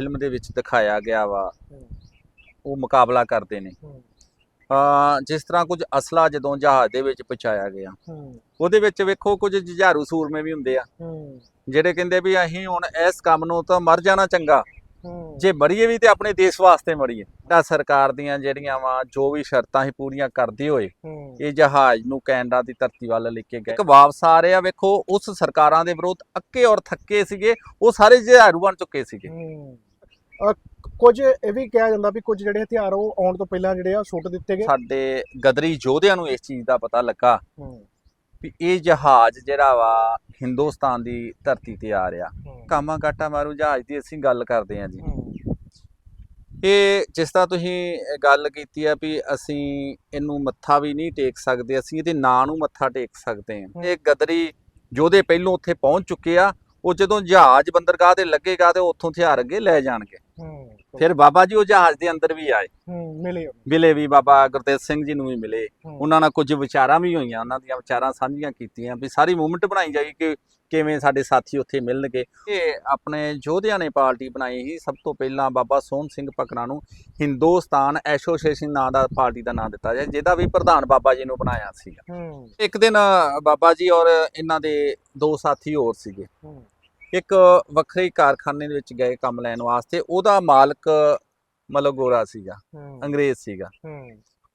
Film ਦੇ ਵਿੱਚ ਦਿਖਾਇਆ ਗਿਆ ਵਾ। ਉਹ ਮੁਕਾਬਲਾ ਕਰਦੇ ਨੇ। ਆ ਜਿਸ ਤਰ੍ਹਾਂ ਕੁਝ ਅਸਲਾ ਜਦੋਂ ਜਹਾਜ਼ ਦੇ ਵਿੱਚ ਪਹੁੰਚਾਇਆ ਗਿਆ। ਉਹਦੇ ਵਿੱਚ ਵੇਖੋ ਕੁਝ ਜੁਝਾਰੂ ਸੂਰਮੇ ਵੀ ਹੁੰਦੇ ਆ। ਜਿਹੜੇ ਕਹਿੰਦੇ ਵੀ ਅਸੀਂ ਹੁਣ ਇਸ ਕੰਮ ਨੂੰ ਤਾਂ ਮਰ ਜਾਣਾ ਚੰਗਾ। ਜੇ ਮਰੀਏ ਵੀ ਤੇ ਆਪਣੇ ਦੇਸ਼ ਵਾਸਤੇ ਮਰੀਏ। ਤਾਂ ਸਰਕਾਰ ਦੀਆਂ ਜਿਹੜੀਆਂ ਵਾ ਜੋ ਵੀ ਸ਼ਰਤਾਂ ਹੀ ਪੂਰੀਆਂ ਕਰਦੇ ਹੋਏ ਇਹ ਜਹਾਜ਼ ਨੂੰ ਕੈਨੇਡਾ ਦੀ ਧਰਤੀ ਵੱਲ ਲੈ ਕੇ ਗਏ। ਇੱਕ ਵਾਪਸ ਆ ਰਹੇ ਆ ਵੇਖੋ ਉਸ ਸਰਕਾਰਾਂ ਦੇ ਵਿਰੁੱਧ ਅੱਕੇ ਔਰ ਥੱਕੇ ਸੀਗੇ। ਉਹ ਸਾਰੇ ਜਹਾਰੂ ਬਣ ਚੁੱਕੇ ਸੀਗੇ। ਕੁਝ ਇਹ ਵੀ ਕਿਹਾ ਜਾਂਦਾ ਵੀ ਕੁਝ ਜਿਹੜੇ ਹਥਿਆਰ ਉਹ ਆਉਣ ਤੋਂ ਪਹਿਲਾਂ ਜਿਹੜੇ ਆ ਸੁੱਟ ਦਿੱਤੇ ਗਏ। ਸਾਡੇ ਗਦਰੀ ਯੋਧਿਆਂ ਨੂੰ ਇਸ ਚੀਜ਼ ਦਾ ਪਤਾ ਲੱਗਾ ਵੀ ਇਹ ਜਹਾਜ਼ ਜਿਹੜਾ ਵਾ ਹਿੰਦੁਸਤਾਨ ਦੀ ਧਰਤੀ ਤੇ ਆ ਰਿਹਾ। ਕਾਮਾ ਕਾਟਾ ਮਾਰੂ ਜਹਾਜ਼ ਦੀ ਅਸੀਂ ਗੱਲ ਕਰਦੇ ਹਾਂ ਜੀ। ਇਹ ਜਿਸ ਤਰ੍ਹਾਂ ਤੁਸੀਂ ਗੱਲ ਕੀਤੀ ਆ ਵੀ ਅਸੀਂ ਇਹਨੂੰ ਮੱਥਾ ਵੀ ਨਹੀਂ ਟੇਕ ਸਕਦੇ ਅਸੀਂ ਇਹਦੇ ਨਾਂ ਨੂੰ ਮੱਥਾ ਟੇਕ ਸਕਦੇ ਹਾਂ। ਇਹ ਗਦਰੀ ਯੋਧੇ ਪਹਿਲੋਂ ਉੱਥੇ ਪਹੁੰਚ ਚੁੱਕੇ ਆ ਉਹ ਜਦੋਂ ਜਹਾਜ਼ ਬੰਦਰਗਾਹ ਤੇ ਲੱਗੇਗਾ ਤੇ ਉੱਥੋਂ ਹਥਿਆਰ ਅੱਗੇ ਲੈ ਜਾਣਗੇ। ਫਿਰ ਬਾਬਾ ਜੀ ਉਹ ਜਹਾਜ਼ ਦੇ ਅੰਦਰ ਵੀ ਆਏ। ਮਿਲੇ ਮਿਲੇ ਵੀ ਬਾਬਾ ਗੁਰਤੇਜ ਸਿੰਘ ਜੀ ਨੂੰ ਵੀ ਮਿਲੇ। ਉਹਨਾਂ ਨਾਲ ਕੁਝ ਵਿਚਾਰਾਂ ਵੀ ਹੋਈਆਂ ਉਹਨਾਂ ਦੀਆਂ ਵਿਚਾਰਾਂ ਸਾਂਝੀਆਂ ਕੀਤੀਆਂ ਵੀ ਸਾਰੀ ਮੂਵਮੈਂਟ ਬਣਾਈ ਜਾਈ ਕਿ ਕਿਵੇਂ ਸਾਡੇ ਸਾਥੀ ਉੱਥੇ ਮਿਲਣਗੇ। ਇਹ ਆਪਣੇ ਯੋਧਿਆਂ ਨੇ ਪਾਰਟੀ ਬਣਾਈ ਸੀ ਸਭ ਤੋਂ ਪਹਿਲਾਂ ਬਾਬਾ ਸੋਹਣ ਸਿੰਘ ਪਕਣਾ ਨੂੰ ਹਿੰਦੁਸਤਾਨ ਐਸੋਸੀਏਸ਼ਨ ਨਾਂ ਦਾ ਪਾਰਟੀ ਦਾ ਨਾਂ ਦਿੱਤਾ ਜਾਏ ਜਿਹਦਾ ਵੀ ਪ੍ਰਧਾਨ ਬਾਬਾ ਜੀ ਨੂੰ ਬਣਾਇਆ ਸੀਗਾ। ਇੱਕ ਦਿਨ ਬਾਬਾ ਜੀ ਔਰ ਇਹਨਾਂ ਦੇ ਦੋ ਸਾਥੀ ਹੋਰ ਸੀਗੇ। ਇੱਕ ਵੱਖਰੇ ਕਾਰਖਾਨੇ ਦੇ ਵਿੱਚ ਗਏ ਕੰਮ ਲੈਣ ਵਾਸਤੇ ਉਹਦਾ ਮਾਲਕ ਮਤਲਬ ਗੋਰਾ ਸੀਗਾ ਅੰਗਰੇਜ਼ ਸੀਗਾ।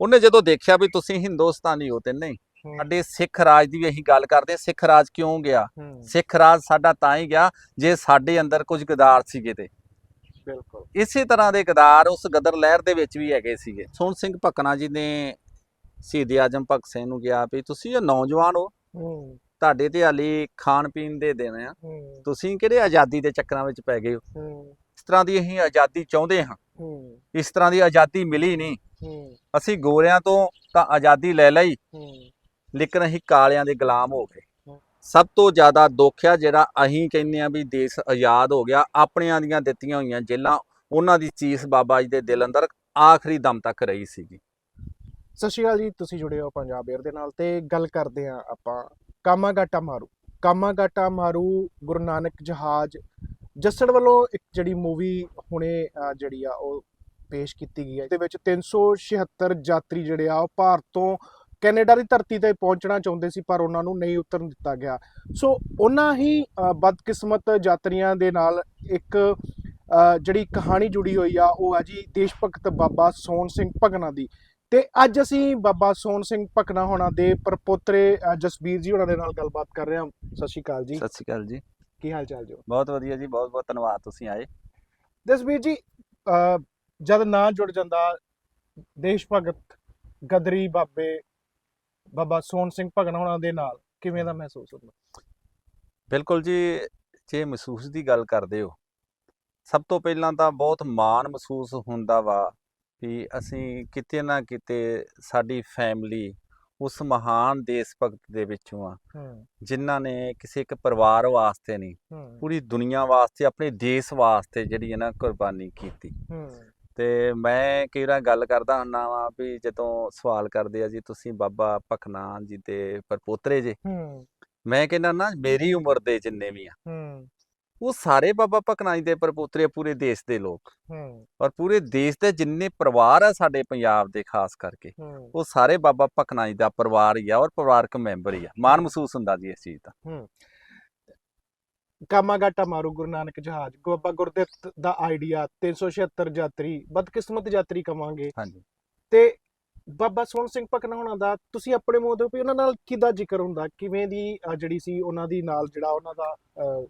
ਉਹਨੇ ਜਦੋਂ ਦੇਖਿਆ ਵੀ ਤੁਸੀਂ ਹਿੰਦੁਸਤਾਨੀ ਹੋ ਤੇ ਨਹੀਂ ਸਾਡੇ ਸਿੱਖ ਰਾਜ ਦੀ ਵੀ ਅਸੀਂ ਗੱਲ ਕਰਦੇ ਸਿੱਖ ਰਾਜ ਕਿਉਂ ਗਿਆ? ਸਿੱਖ ਰਾਜ ਸਾਡਾ ਤਾਂ ਹੀ ਗਿਆ ਜੇ ਸਾਡੇ ਅੰਦਰ ਕੁਝ ਗਦਾਰ ਸੀਗੇ ਤੇ। ਬਿਲਕੁਲ। ਇਸੇ ਤਰ੍ਹਾਂ ਦੇ ਗਦਾਰ ਉਸ ਗਦਰ ਲਹਿਰ ਦੇ ਵਿੱਚ ਵੀ ਹੈਗੇ ਸੀਗੇ। ਸੋਹਣ ਸਿੰਘ ਭਕਨਾ ਜੀ ਨੇ ਸ਼ਹੀਦ ਆਜਮ ਭਗਤ ਸਿੰਘ ਨੂੰ ਕਿਹਾ ਵੀ ਤੁਸੀਂ ਜੋ ਨੌਜਵਾਨ ਹੋ। ਤੁਹਾਡੇ ਤੇ ਹਾਲੀ ਖਾਣ ਪੀਣ ਦੇ ਦਿਨ ਆ। ਤੁਸੀਂ ਕਿਹੜੇ ਆਜ਼ਾਦੀ ਦੇ ਚੱਕਰਾਂ ਵਿੱਚ ਪੈ ਗਏ ਹੋ? ਇਸ ਤਰ੍ਹਾਂ ਦੀ ਅਸੀਂ ਆਜ਼ਾਦੀ ਚਾਹੁੰਦੇ ਹਾਂ। ਇਸ ਤਰ੍ਹਾਂ ਦੀ ਆਜ਼ਾਦੀ ਮਿਲੀ ਨਹੀਂ। ਅਸੀਂ ਗੋਰਿਆਂ ਤੋਂ ਤਾਂ ਆਜ਼ਾਦੀ ਲੈ ਲਈ ਲੇਕਿਨ ਅਸੀਂ ਕਾਲਿਆਂ ਦੇ ਗੁਲਾਮ ਹੋ ਗਏ। ਸਭ ਤੋਂ ਜ਼ਿਆਦਾ ਦੁੱਖ ਆ ਜਿਹੜਾ ਅਸੀਂ ਕਹਿੰਦੇ ਆ ਵੀ ਦੇਸ਼ ਆਜ਼ਾਦ ਹੋ ਗਿਆ ਆਪਣਿਆਂ ਦੀਆਂ ਦਿੱਤੀਆਂ ਹੋਈਆਂ ਜੇਲਾਂ ਉਹਨਾਂ ਦੀ ਚੀਸ ਬਾਬਾ ਜੀ ਦੇ ਦਿਲ ਅੰਦਰ ਆਖਰੀ ਦਮ ਤੱਕ ਰਹੀ ਸੀਗੀ। ਸਤਿ ਸ਼੍ਰੀ ਅਕਾਲ ਜੀ ਤੁਸੀਂ ਜੁੜੇ ਹੋ ਪੰਜਾਬ 에ਅਰ ਦੇ ਨਾਲ ਤੇ ਗੱਲ ਕਰਦੇ ਆ ਆਪਾਂ ਕਾਮਾਗਾਟਾ ਮਾਰੂ। ਕਾਮਾਗਾਟਾ ਮਾਰੂ ਗੁਰੂ ਨਾਨਕ ਜਹਾਜ਼। ਜੱਸੜ ਵੱਲੋਂ ਇੱਕ ਜਿਹੜੀ ਮੂਵੀ ਹੁਣੇ ਜਿਹੜੀ ਆ, ਉਹ ਪੇਸ਼ ਕੀਤੀ ਗਈ ਹੈ ਇਹਦੇ ਵਿੱਚ 376 ਯਾਤਰੀ ਜਿਹੜੇ ਆ, ਉਹ ਭਾਰਤ ਤੋਂ ਕੈਨੇਡਾ ਦੀ ਧਰਤੀ ਤੇ ਪਹੁੰਚਣਾ ਚਾਹੁੰਦੇ ਸੀ, ਪਰ ਉਹਨਾਂ ਨੂੰ ਨਹੀਂ ਉਤਰਨ ਦਿੱਤਾ ਗਿਆ। ਸੋ ਉਹਨਾਂ ਹੀ ਬਦਕਿਸਮਤ ਯਾਤਰੀਆਂ ਦੇ ਨਾਲ ਇੱਕ ਜਿਹੜੀ ਕਹਾਣੀ ਜੁੜੀ ਹੋਈ ਆ, ਉਹ ਆ ਜੀ ਦੇਸ਼ ਭਗਤ ਬਾਬਾ ਸੋਹਣ ਸਿੰਘ ਭਗਨਾ ਦੀ। ਤੇ ਅੱਜ ਅਸੀਂ ਬਾਬਾ ਸੋਹਣ ਸਿੰਘ ਭਕਨਾ ਹੋਣਾ ਦੇ ਪਰਪੋਤਰੇ ਜਸਬੀਰ ਜੀ ਹੋਣਾ ਦੇ ਨਾਲ ਗੱਲਬਾਤ ਕਰ ਰਹੇ ਹਾਂ। ਸਤਿ ਸ਼੍ਰੀ ਅਕਾਲ ਜੀ। ਸਤਿ ਸ਼੍ਰੀ ਅਕਾਲ ਜੀ। ਕੀ ਹਾਲ ਚਾਲ ਜੀ? ਬਹੁਤ ਵਧੀਆ ਜੀ ਬਹੁਤ ਬਹੁਤ ਧੰਨਵਾਦ ਤੁਸੀਂ ਆਏ। ਜਸਬੀਰ ਜੀ ਜਦ ਨਾਂ ਜੁੜ ਜਾਂਦਾ ਦੇਸ਼ ਭਗਤ ਗਦਰੀ ਬਾਬੇ ਬਾਬਾ ਸੋਹਣ ਸਿੰਘ ਭਕਨਾ ਹੋਣਾ ਦੇ ਨਾਲ ਕਿਵੇਂ ਦਾ ਮਹਿਸੂਸ ਹੁੰਦਾ? ਬਿਲਕੁਲ ਜੀ ਜੇ ਮਹਿਸੂਸ ਦੀ ਗੱਲ ਕਰਦੇ ਹੋ ਸਭ ਤੋਂ ਪਹਿਲਾਂ ਤਾਂ ਬਹੁਤ ਮਾਣ ਮਹਿਸੂਸ ਹੁੰਦਾ ਵਾ ਵੀ ਅਸੀਂ ਕਿਤੇ ਨਾ ਕਿਤੇ ਸਾਡੀ ਫੈਮਿਲੀ ਉਸ ਮਹਾਨ ਦੇਸ਼ ਭਗਤ ਦੇ ਵਿੱਚੋਂ ਆ। ਜਿਨ੍ਹਾਂ ਨੇ ਕਿਸੇ ਇੱਕ ਪਰਿਵਾਰ ਵਾਸਤੇ ਨਹੀਂ ਪੂਰੀ ਦੁਨੀਆ ਵਾਸਤੇ ਆਪਣੇ ਦੇਸ਼ ਵਾਸਤੇ ਜਿਹੜੀ ਹੈ ਨਾ ਕੁਰਬਾਨੀ ਕੀਤੀ। ਤੇ ਮੈਂ ਕਈ ਵਾਰ ਗੱਲ ਕਰਦਾ ਹੁੰਨਾ ਵਾਂ ਵੀ ਜਦੋਂ ਸਵਾਲ ਕਰਦੇ ਆ ਜੀ ਤੁਸੀਂ ਬਾਬਾ ਭਕਨਾ ਜੀ ਦੇ ਪਰਪੋਤਰੇ ਜੇ? ਮੈਂ ਕਹਿੰਦਾ ਨਾ ਮੇਰੀ ਉਮਰ ਦੇ ਜਿੰਨੇ ਵੀ ਆ। ਉਹ ਸਾਰੇ ਬਾਬਾ ਭਕਨਾ ਜੀ ਦੇ ਪਰਪੋਤਰੇ ਆ, ਪੂਰੇ ਦੇਸ਼ ਦੇ ਲੋਕ। ਹੂੰ। ਔਰ ਪੂਰੇ ਦੇਸ਼ ਦੇ ਜਿੰਨੇ ਪਰਿਵਾਰ ਆ ਸਾਡੇ ਪੰਜਾਬ ਦੇ ਖਾਸ ਕਰਕੇ ਹੂੰ। ਉਹ ਸਾਰੇ ਬਾਬਾ ਭਕਨਾ ਜੀ ਦਾ ਪਰਿਵਾਰ ਹੀ ਆ ਔਰ ਪਰਿਵਾਰਕ ਮੈਂਬਰ ਹੀ ਆ। ਮਾਣ ਮਹਿਸੂਸ ਹੁੰਦਾ ਜੀ ਇਸ ਚੀਜ਼ ਦਾ। ਕਾਮਾਗਾਟਾ ਮਾਰੂ ਗੁਰੂ ਨਾਨਕ ਜਹਾਜ਼। ਬਾਬਾ ਗੁਰਦਿੱਤ ਦਾ ਆਈਡੀਆ 376 ਯਾਤਰੀ ਬਦਕਿਸਮਤ ਯਾਤਰੀ ਕਵਾਂਗੇ। ਹਾਂਜੀ। ਤੇ ਬਾਬਾ ਸੋਹਣ ਸਿੰਘ ਭਕਨਾ ਹੋਣਾ ਦਾ ਤੁਸੀਂ ਆਪਣੇ ਮੂੰਹ ਤੋਂ ਵੀ ਉਹਨਾਂ ਨਾਲ ਕਿੱਦਾਂ ਜ਼ਿਕਰ ਹੁੰਦਾ? ਕਿਵੇਂ ਦੀ ਅ, ਜਿਹੜੀ ਸੀ ਉਹਨਾਂ ਦੀ ਨਾਲ ਜਿਹੜਾ ਉਹਨਾਂ ਦਾ ਅ,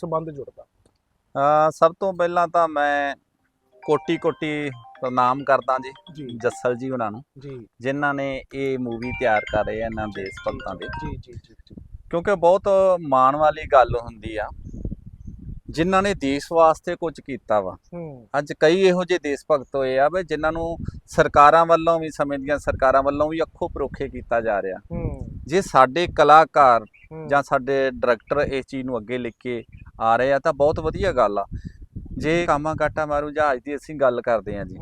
ਸੰਬੰਧ ਜੁੜਦਾ? ਸਭ ਤੋਂ ਪਹਿਲਾਂ ਤਾਂ ਮੈਂ ਕੋਟੀ ਕੋਟੀ ਪ੍ਰਣਾਮ ਕਰਦਾ ਜੀ ਜੱਸਲ ਜੀ ਉਹਨਾਂ ਨੂੰ ਜੀ। ਜਿਨ੍ਹਾਂ ਨੇ ਇਹ ਮੂਵੀ ਤਿਆਰ ਕਰ ਰਹੇ ਆ ਇਹਨਾਂ ਦੇਸ਼ ਭਗਤਾਂ ਦੇ। ਜੀ ਜੀ ਜੀ ਕਿਉਂਕਿ ਬਹੁਤ ਮਾਣ ਵਾਲੀ ਗੱਲ ਹੁੰਦੀ ਆ ਜਿਨ੍ਹਾਂ ਨੇ ਦੇਸ਼ ਵਾਸਤੇ ਕੁਝ ਕੀਤਾ ਵਾ। ਅੱਜ ਕਈ ਇਹੋ ਜਿਹੇ ਦੇਸ਼ ਭਗਤ ਹੋਏ ਆ ਵੀ ਜਿਨ੍ਹਾਂ ਨੂੰ ਸਰਕਾਰਾਂ ਵੱਲੋਂ ਵੀ ਸਮੇਂ ਦੀਆਂ ਸਰਕਾਰਾਂ ਵੱਲੋਂ ਵੀ ਅੱਖੋਂ ਪਰੋਖੇ ਕੀਤਾ ਜਾ ਰਿਹਾ। ਜੇ ਸਾਡੇ ਕਲਾਕਾਰ ਜਾਂ ਸਾਡੇ ਡਾਇਰੈਕਟਰ ਇਸ ਚੀਜ਼ ਨੂੰ ਅੱਗੇ ਲਿਖ ਕੇ ਆ ਰਹੇ ਆ ਤਾਂ ਬਹੁਤ ਵਧੀਆ ਗੱਲ ਆ। ਜੇ ਕਾਮਾ ਕਾਟਾ ਮਾਰੂ ਜਹਾਜ਼ ਦੀ ਅਸੀਂ ਗੱਲ ਕਰਦੇ ਆ ਜੀ।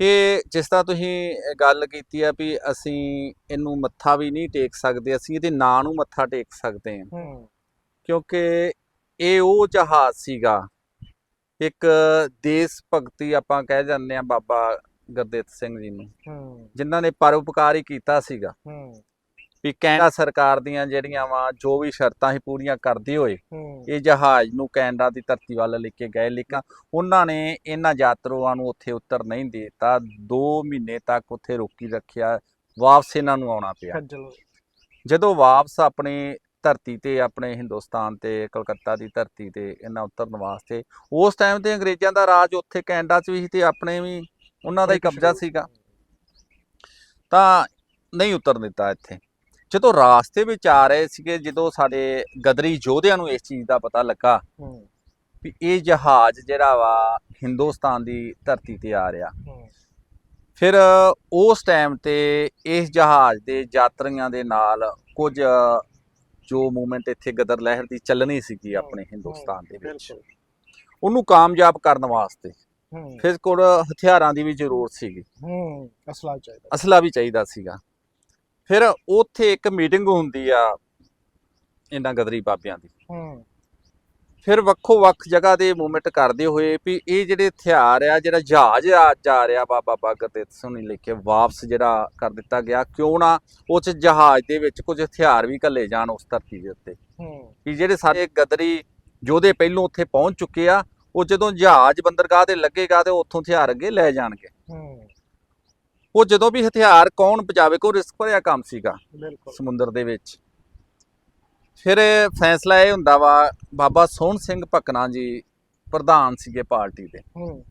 ਇਹ ਜਿਸ ਤਰ੍ਹਾਂ ਤੁਸੀਂ ਗੱਲ ਕੀਤੀ ਆ ਵੀ ਅਸੀਂ ਇਹਨੂੰ ਮੱਥਾ ਵੀ ਨਹੀਂ ਟੇਕ ਸਕਦੇ ਅਸੀਂ ਇਹਦੇ ਨਾਂ ਨੂੰ ਮੱਥਾ ਟੇਕ ਸਕਦੇ ਹਾਂ। ਕਿਉਂਕਿ ਇਹ ਉਹ ਜਹਾਜ਼ ਸੀਗਾ ਇੱਕ ਦੇਸ਼ ਭਗਤੀ ਆਪਾਂ ਕਹਿ ਜਾਂਦੇ ਆ ਬਾਬਾ ਗੁਰਦਿੱਤ ਸਿੰਘ ਜੀ ਨੂੰ ਜਿਨ੍ਹਾਂ ਨੇ ਪਰਉਪਕਾਰ ਹੀ ਕੀਤਾ ਸੀਗਾ। ਵੀ ਕੈਨੇਡਾ ਸਰਕਾਰ ਦੀਆਂ ਜਿਹੜੀਆਂ ਵਾ ਜੋ ਵੀ ਸ਼ਰਤਾਂ ਸੀ ਪੂਰੀਆਂ ਕਰਦੇ ਹੋਏ ਹੂੰ। ਇਹ ਜਹਾਜ਼ ਨੂੰ ਕੈਨੇਡਾ ਦੀ ਧਰਤੀ ਵੱਲ ਲੈ ਕੇ ਗਏ ਲੇਕਿਨ ਉਹਨਾਂ ਨੇ ਇਹਨਾਂ ਯਾਤਰੂਆਂ ਨੂੰ ਉੱਥੇ ਉਤਰ ਨਹੀਂ ਦਿੱਤਾ। 2 ਮਹੀਨੇ ਤੱਕ ਉੱਥੇ ਰੋਕੀ ਰੱਖਿਆ ਵਾਪਸ ਇਹਨਾਂ ਨੂੰ ਆਉਣਾ ਪਿਆ। ਜਦੋਂ ਵਾਪਸ ਆਪਣੀ ਧਰਤੀ ਤੇ ਆਪਣੇ ਹਿੰਦੁਸਤਾਨ ਤੇ ਕਲਕੱਤਾ ਦੀ ਧਰਤੀ ਤੇ ਇਹਨਾਂ ਉਤਰਨ ਵਾਸਤੇ ਉਸ ਟਾਈਮ ਤੇ ਅੰਗਰੇਜ਼ਾਂ ਦਾ ਰਾਜ ਉੱਥੇ ਕੈਨੇਡਾ 'ਚ ਵੀ ਸੀ ਤੇ ਆਪਣੇ ਵੀ ਉਹਨਾਂ ਦਾ ਹੀ ਕਬਜ਼ਾ ਸੀਗਾ। ਤਾਂ ਨਹੀਂ ਉਤਰਨ ਦਿੱਤਾ ਇੱਥੇ। ਜਦੋਂ ਰਾਸਤੇ ਵਿੱਚ ਆ ਰਹੇ ਸੀਗੇ ਜਦੋਂ ਸਾਡੇ ਗਦਰੀ ਯੋਧਿਆਂ ਨੂੰ ਇਸ ਚੀਜ਼ ਦਾ ਪਤਾ ਲੱਗਾ ਵੀ ਇਹ ਜਹਾਜ਼ ਜਿਹੜਾ ਵਾ ਹਿੰਦੁਸਤਾਨ ਦੀ ਧਰਤੀ ਤੇ ਆ ਰਿਹਾ। ਫਿਰ ਉਸ ਟਾਈਮ ਤੇ ਇਸ ਜਹਾਜ਼ ਦੇ ਯਾਤਰੀਆਂ ਦੇ ਨਾਲ ਕੁਝ ਜੋ ਮੂਵਮੈਂਟ ਇੱਥੇ ਗਦਰ ਲਹਿਰ ਦੀ ਚੱਲਣੀ ਸੀਗੀ ਆਪਣੇ ਹਿੰਦੁਸਤਾਨ ਦੇ ਵਿੱਚ। ਉਹਨੂੰ ਕਾਮਯਾਬ ਕਰਨ ਵਾਸਤੇ ਫਿਰ ਕੋਲ ਹਥਿਆਰਾਂ ਦੀ ਵੀ ਜ਼ਰੂਰਤ ਸੀਗੀ। ਹੂੰ ਅਸਲਾ ਚਾਹੀਦਾ। ਅਸਲਾ ਵੀ ਚਾਹੀਦਾ ਸੀਗਾ। ਫਿਰ ਉੱਥੇ ਇੱਕ ਮੀਟਿੰਗ ਹੁੰਦੀ ਆ ਇਹਨਾਂ ਗਦਰੀ ਬਾਬਿਆਂ ਦੀ। ਹੂੰ। ਫਿਰ ਵੱਖੋ ਵੱਖ ਜਗ੍ਹਾ ਤੇ ਮੂਵਮੈਂਟ ਕਰਦੇ ਹੋਏ ਵੀ ਇਹ ਜਿਹੜੇ ਹਥਿਆਰ ਆ ਜਿਹੜਾ ਜਹਾਜ਼ ਆ ਜਾ ਰਿਹਾ ਬਾਬਾ ਬਾਗਰ ਤੇ ਸੁਣੀ ਲੈ ਕੇ ਵਾਪਸ ਜਿਹੜਾ ਕਰ ਦਿੱਤਾ ਗਿਆ। ਕਿਉਂ ਨਾ ਉਹ ਚ ਜਹਾਜ਼ ਦੇ ਵਿੱਚ ਕੁਝ ਹਥਿਆਰ ਵੀ ਘੱਲੇ ਜਾਣ ਉਸ ਧਰਤੀ ਦੇ ਉੱਤੇ। ਹੂੰ। ਵੀ ਜਿਹੜੇ ਸਾਡੇ ਗਦਰੀ ਯੋਧੇ ਪਹਿਲੋਂ ਉੱਥੇ ਪਹੁੰਚ ਚੁੱਕੇ ਆ ਉਹ ਜਦੋਂ ਜਹਾਜ਼ ਬੰਦਰਗਾਹ ਤੇ ਲੱਗੇਗਾ ਤੇ ਉੱਥੋਂ ਹਥਿਆਰ ਅੱਗੇ ਲੈ ਜਾਣਗੇ। ਹੂੰ। ਉਹ ਜਦੋਂ ਵੀ ਹਥਿਆਰ ਕੌਣ ਪਜਾਵੇ ਕੋ ਰਿਸਕ ਭਰਿਆ ਕੰਮ ਸੀਗਾ ਬਿਲਕੁਲ। ਸਮੁੰਦਰ ਦੇ ਵਿੱਚ। ਫਿਰ ਫੈਸਲਾ ਇਹ ਹੁੰਦਾ ਵਾ ਬਾਬਾ ਸੋਹਣ ਸਿੰਘ ਭਕਨਾ ਜੀ ਪ੍ਰਧਾਨ ਸੀਗੇ ਪਾਰਟੀ ਦੇ। ਹੂੰ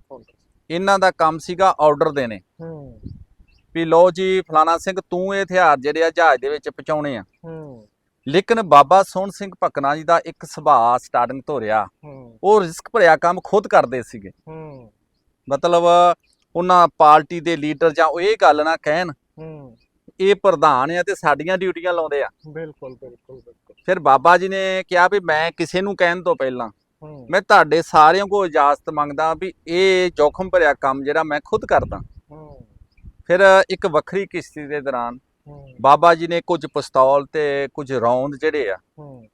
ਇਹਨਾਂ ਦਾ ਕੰਮ ਸੀਗਾ ਆਰਡਰ ਦੇਣੇ। ਹੂੰ। ਵੀ ਲੋ ਜੀ ਫਲਾਣਾ ਸਿੰਘ ਤੂੰ ਇਹ ਹਥਿਆਰ ਜਿਹੜੇ ਆ ਜਹਾਜ਼ ਦੇ ਵਿੱਚ ਪਹੁੰਚਾਉਣੇ ਆ। ਹੂੰ। ਲੇਕਿਨ ਬਾਬਾ ਸੋਹਣ ਸਿੰਘ ਭਕਨਾ ਜੀ ਦਾ ਇੱਕ ਸੁਭਾਅ ਸਟਾਰਟਿੰਗ ਤੋਂ ਰਿਹਾ। ਉਹ ਰਿਸਕ ਭਰਿਆ ਕੰਮ ਖੁਦ ਕਰਦੇ ਸੀਗੇ। ਹੂੰ। ਮਤਲਬ ਉਹਨਾਂ ਪਾਰਟੀ ਦੇ ਲੀਡਰ ਜਾਂ ਉਹ ਇਹ ਗੱਲ ਨਾ ਕਹਿਣ ਹੂੰ। ਇਹ ਪ੍ਰਧਾਨ ਆ ਤੇ ਸਾਡੀਆਂ ਡਿਊਟੀਆਂ ਲਾਉਂਦੇ ਆ। ਬਿਲਕੁਲ ਬਿਲਕੁਲ ਬਿਲਕੁਲ। ਫਿਰ ਬਾਬਾ ਜੀ ਨੇ ਕਿਹਾ ਵੀ ਮੈਂ ਕਿਸੇ ਨੂੰ ਕਹਿਣ ਤੋਂ ਪਹਿਲਾਂ ਹੂੰ। ਮੈਂ ਤੁਹਾਡੇ ਸਾਰਿਆਂ ਕੋਲ ਇਜਾਜ਼ਤ ਮੰਗਦਾ ਵੀ ਇਹ ਜੋਖਮ ਭਰਿਆ ਕੰਮ ਜਿਹੜਾ ਮੈਂ ਖੁਦ ਕਰਦਾ। ਹੂੰ। ਫਿਰ ਇੱਕ ਵੱਖਰੀ ਕਿਸ਼ਤੀ ਦੇ ਦੌਰਾਨ ਹੂੰ। ਬਾਬਾ ਜੀ ਨੇ ਕੁਝ ਪਿਸਤੌਲ ਤੇ ਕੁਝ ਰੌਂਦ ਜਿਹੜੇ ਆ ਹੂੰ।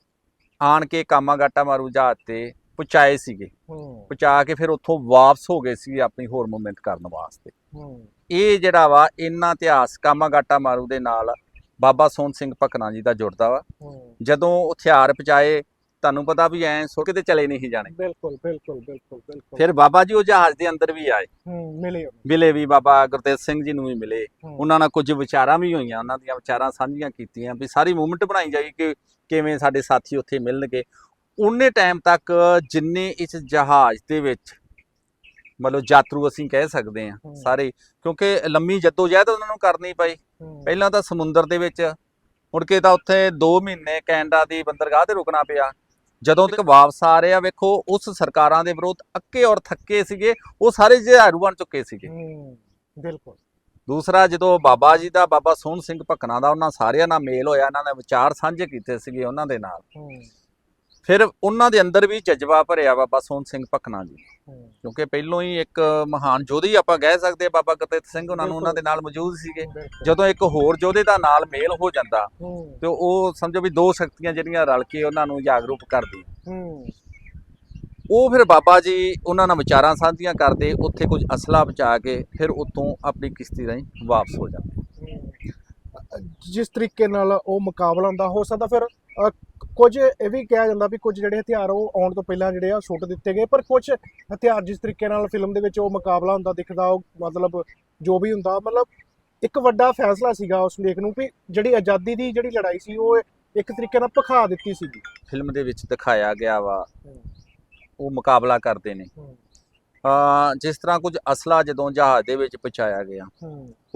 ਆਣ ਕੇ ਕਾਮਾਗਾਟਾ ਮਾਰੂ ਜਹਾਜ਼ ਤੇ ਪਹੁੰਚਾਏ ਸੀਗੇ। ਹੂੰ। ਪਹੁੰਚਾ ਕੇ ਫਿਰ ਉੱਥੋਂ ਵਾਪਸ ਹੋ ਗਏ ਸੀ ਆਪਣੀ ਹੋਰ ਮੂਵਮੈਂਟ ਕਰਨ ਵਾਸਤੇ। ਹੂੰ। ਇਹ ਜਿਹੜਾ ਵਾ ਇੰਨਾ ਇਤਿਹਾਸ ਕਾਮਾਗਾਟਾ ਮਾਰੂ ਦੇ ਨਾਲ ਬਾਬਾ ਸੋਹਣ ਸਿੰਘ ਭਕਨਾ ਜੀ ਦਾ ਜੁੜਦਾ ਵਾ। ਹੂੰ। ਜਦੋਂ ਹਥਿਆਰ ਪਹੁੰਚਾਏ ਤੁਹਾਨੂੰ ਪਤਾ ਵੀ ਐ ਸੁੱਟ ਕੇ ਤੇ ਚਲੇ ਨਹੀਂ ਜਾਣੇ। ਬਿਲਕੁਲ ਬਿਲਕੁਲ ਬਿਲਕੁਲ ਬਿਲਕੁਲ। ਫਿਰ ਬਾਬਾ ਜੀ ਉਹ ਜਹਾਜ਼ ਦੇ ਅੰਦਰ ਵੀ ਆਏ। ਹੂੰ ਮਿਲੇ ਉਹਨੂੰ। ਮਿਲੇ ਵੀ ਬਾਬਾ ਗੁਰਤੇਜ ਸਿੰਘ ਜੀ ਨੂੰ ਵੀ ਮਿਲੇ। ਹੂੰ, ਉਹਨਾਂ ਨਾਲ ਕੁਝ ਵਿਚਾਰਾਂ ਵੀ ਹੋਈਆਂ ਉਹਨਾਂ ਦੀਆਂ ਵਿਚਾਰਾਂ ਸਾਂਝੀਆਂ ਕੀਤੀਆਂ ਵੀ ਸਾਰੀ ਮੂਵਮੈਂਟ ਬਣਾਈ ਜਾਈ ਕਿ ਕਿਵੇਂ ਸਾਡੇ ਸਾਥੀ ਉੱਥੇ ਮਿਲਣਗੇ। ਉਹਨੇ ਟਾਈਮ ਤੱਕ ਜਿੰਨੇ ਇਸ ਜਹਾਜ਼ ਦੇ ਵਿੱਚ ਮਤਲਬ ਯਾਤਰੂ ਅਸੀਂ ਕਹਿ ਸਕਦੇ ਹੂੰ। ਸਾਰੇ। ਕਿਉਂਕਿ ਲੰਮੀ ਜਦੋਜਹਿਦ ਉਹਨਾਂ ਨੂੰ ਕਰਨੀ ਪਈ। ਪਹਿਲਾਂ ਤਾਂ ਸਮੁੰਦਰ ਦੇ ਵਿੱਚ ਮੁੜ ਕੇ ਤਾਂ ਉੱਥੇ 2 ਮਹੀਨੇ ਕੈਨੇਡਾ ਦੀ ਬੰਦਰਗਾਹ ਤੇ ਰੁਕਣਾ ਪਿਆ। ਜਦੋਂ ਤੱਕ ਵਾਪਸ ਆ ਰਹੇ ਆ ਵੇਖੋ ਉਸ ਸਰਕਾਰਾਂ ਦੇ ਵਿਰੁੱਧ ਅੱਕੇ ਔਰ ਥੱਕੇ ਸੀਗੇ ਉਹ ਸਾਰੇ ਜਹਾਰੂ ਬਣ ਚੁੱਕੇ ਸੀਗੇ। ਬਿਲਕੁਲ। ਦੂਸਰਾ ਜਦੋਂ ਬਾਬਾ ਜੀ ਦਾ ਬਾਬਾ ਸੋਹਣ ਸਿੰਘ ਭਕਨਾ ਦਾ ਉਹਨਾਂ ਸਾਰਿਆਂ ਨਾਲ ਮੇਲ ਹੋਇਆ ਇਹਨਾਂ ਨੇ ਵਿਚਾਰ ਸਾਂਝੇ ਕੀਤੇ ਸੀਗੇ ਉਹਨਾਂ ਦੇ ਨਾਲ। ਫਿਰ ਉਹਨਾਂ ਦੇ ਅੰਦਰ ਵੀ ਜਜ਼ਬਾ ਭਰਿਆ ਬਾਬਾ ਸੋਹਣ ਸਿੰਘ ਭਕਨਾ ਜੀ। ਕਿਉਂਕਿ ਪਹਿਲੋਂ ਹੀ ਇੱਕ ਮਹਾਨ ਯੋਧੀ ਆਪਾਂ ਕਹਿ ਸਕਦੇ ਬਾਬਾ ਗੁਰਤੇਜ ਸਿੰਘ ਉਹਨਾਂ ਨੂੰ ਉਹਨਾਂ ਦੇ ਨਾਲ ਮੌਜੂਦ ਸੀਗੇ। ਜਦੋਂ ਇੱਕ ਹੋਰ ਯੋਧੇ ਦਾ ਨਾਲ ਮੇਲ ਹੋ ਜਾਂਦਾ ਤੇ ਉਹ ਸਮਝੋ ਵੀ ਦੋ ਸ਼ਕਤੀਆਂ ਜਿਹੜੀਆਂ ਰਲ ਕੇ ਉਹਨਾਂ ਨੂੰ ਜਾਗਰੂਕ ਕਰਦੀ। ਉਹ ਫਿਰ ਬਾਬਾ ਜੀ ਉਹਨਾਂ ਨਾਲ ਵਿਚਾਰਾਂ ਸਾਂਝੀਆਂ ਕਰਦੇ ਉੱਥੇ ਕੁਝ ਅਸਲਾ ਬਚਾ ਕੇ ਫਿਰ ਉੱਥੋਂ ਆਪਣੀ ਕਿਸ਼ਤੀ ਰਾਹੀਂ ਵਾਪਸ ਹੋ ਜਾਂਦੇ। ਜਿਸ ਤਰੀਕੇ ਨਾਲ ਉਹ ਮੁਕਾਬਲਾ ਹੁੰਦਾ ਹੋ ਸਕਦਾ ਫਿਰ ਕੁਝ ਇਹ ਵੀ ਕਿਹਾ ਜਾਂਦਾ ਵੀ ਕੁਝ ਜਿਹੜੇ ਹਥਿਆਰ ਉਹ ਆਉਣ ਤੋਂ ਪਹਿਲਾਂ ਜਿਹੜੇ ਆ ਸੁੱਟ ਦਿੱਤੇ ਗਏ ਪਰ ਕੁਝ ਹਥਿਆਰ ਜਿਸ ਤਰੀਕੇ ਨਾਲ ਫਿਲਮ ਦੇ ਵਿੱਚ ਉਹ ਮੁਕਾਬਲਾ ਹੁੰਦਾ ਦਿਖਦਾ ਉਹ ਮਤਲਬ ਜੋ ਵੀ ਹੁੰਦਾ ਮਤਲਬ ਇੱਕ ਵੱਡਾ ਫੈਸਲਾ ਸੀਗਾ ਉਸ ਲੇਖ ਨੂੰ ਵੀ ਜਿਹੜੀ ਆਜ਼ਾਦੀ ਦੀ ਜਿਹੜੀ ਲੜਾਈ ਸੀ ਉਹ ਇੱਕ ਤਰੀਕੇ ਨਾਲ ਭਖਾ ਦਿੱਤੀ ਸੀਗੀ। ਫਿਲਮ ਦੇ ਵਿੱਚ ਦਿਖਾਇਆ ਗਿਆ ਵਾ ਉਹ ਮੁਕਾਬਲਾ ਕਰਦੇ ਨੇ। ਜਿਸ ਤਰ੍ਹਾਂ ਕੁਝ ਅਸਲਾ ਜਦੋਂ ਜਹਾਜ਼ ਦੇ ਵਿੱਚ ਪਹੁੰਚਾਇਆ ਗਿਆ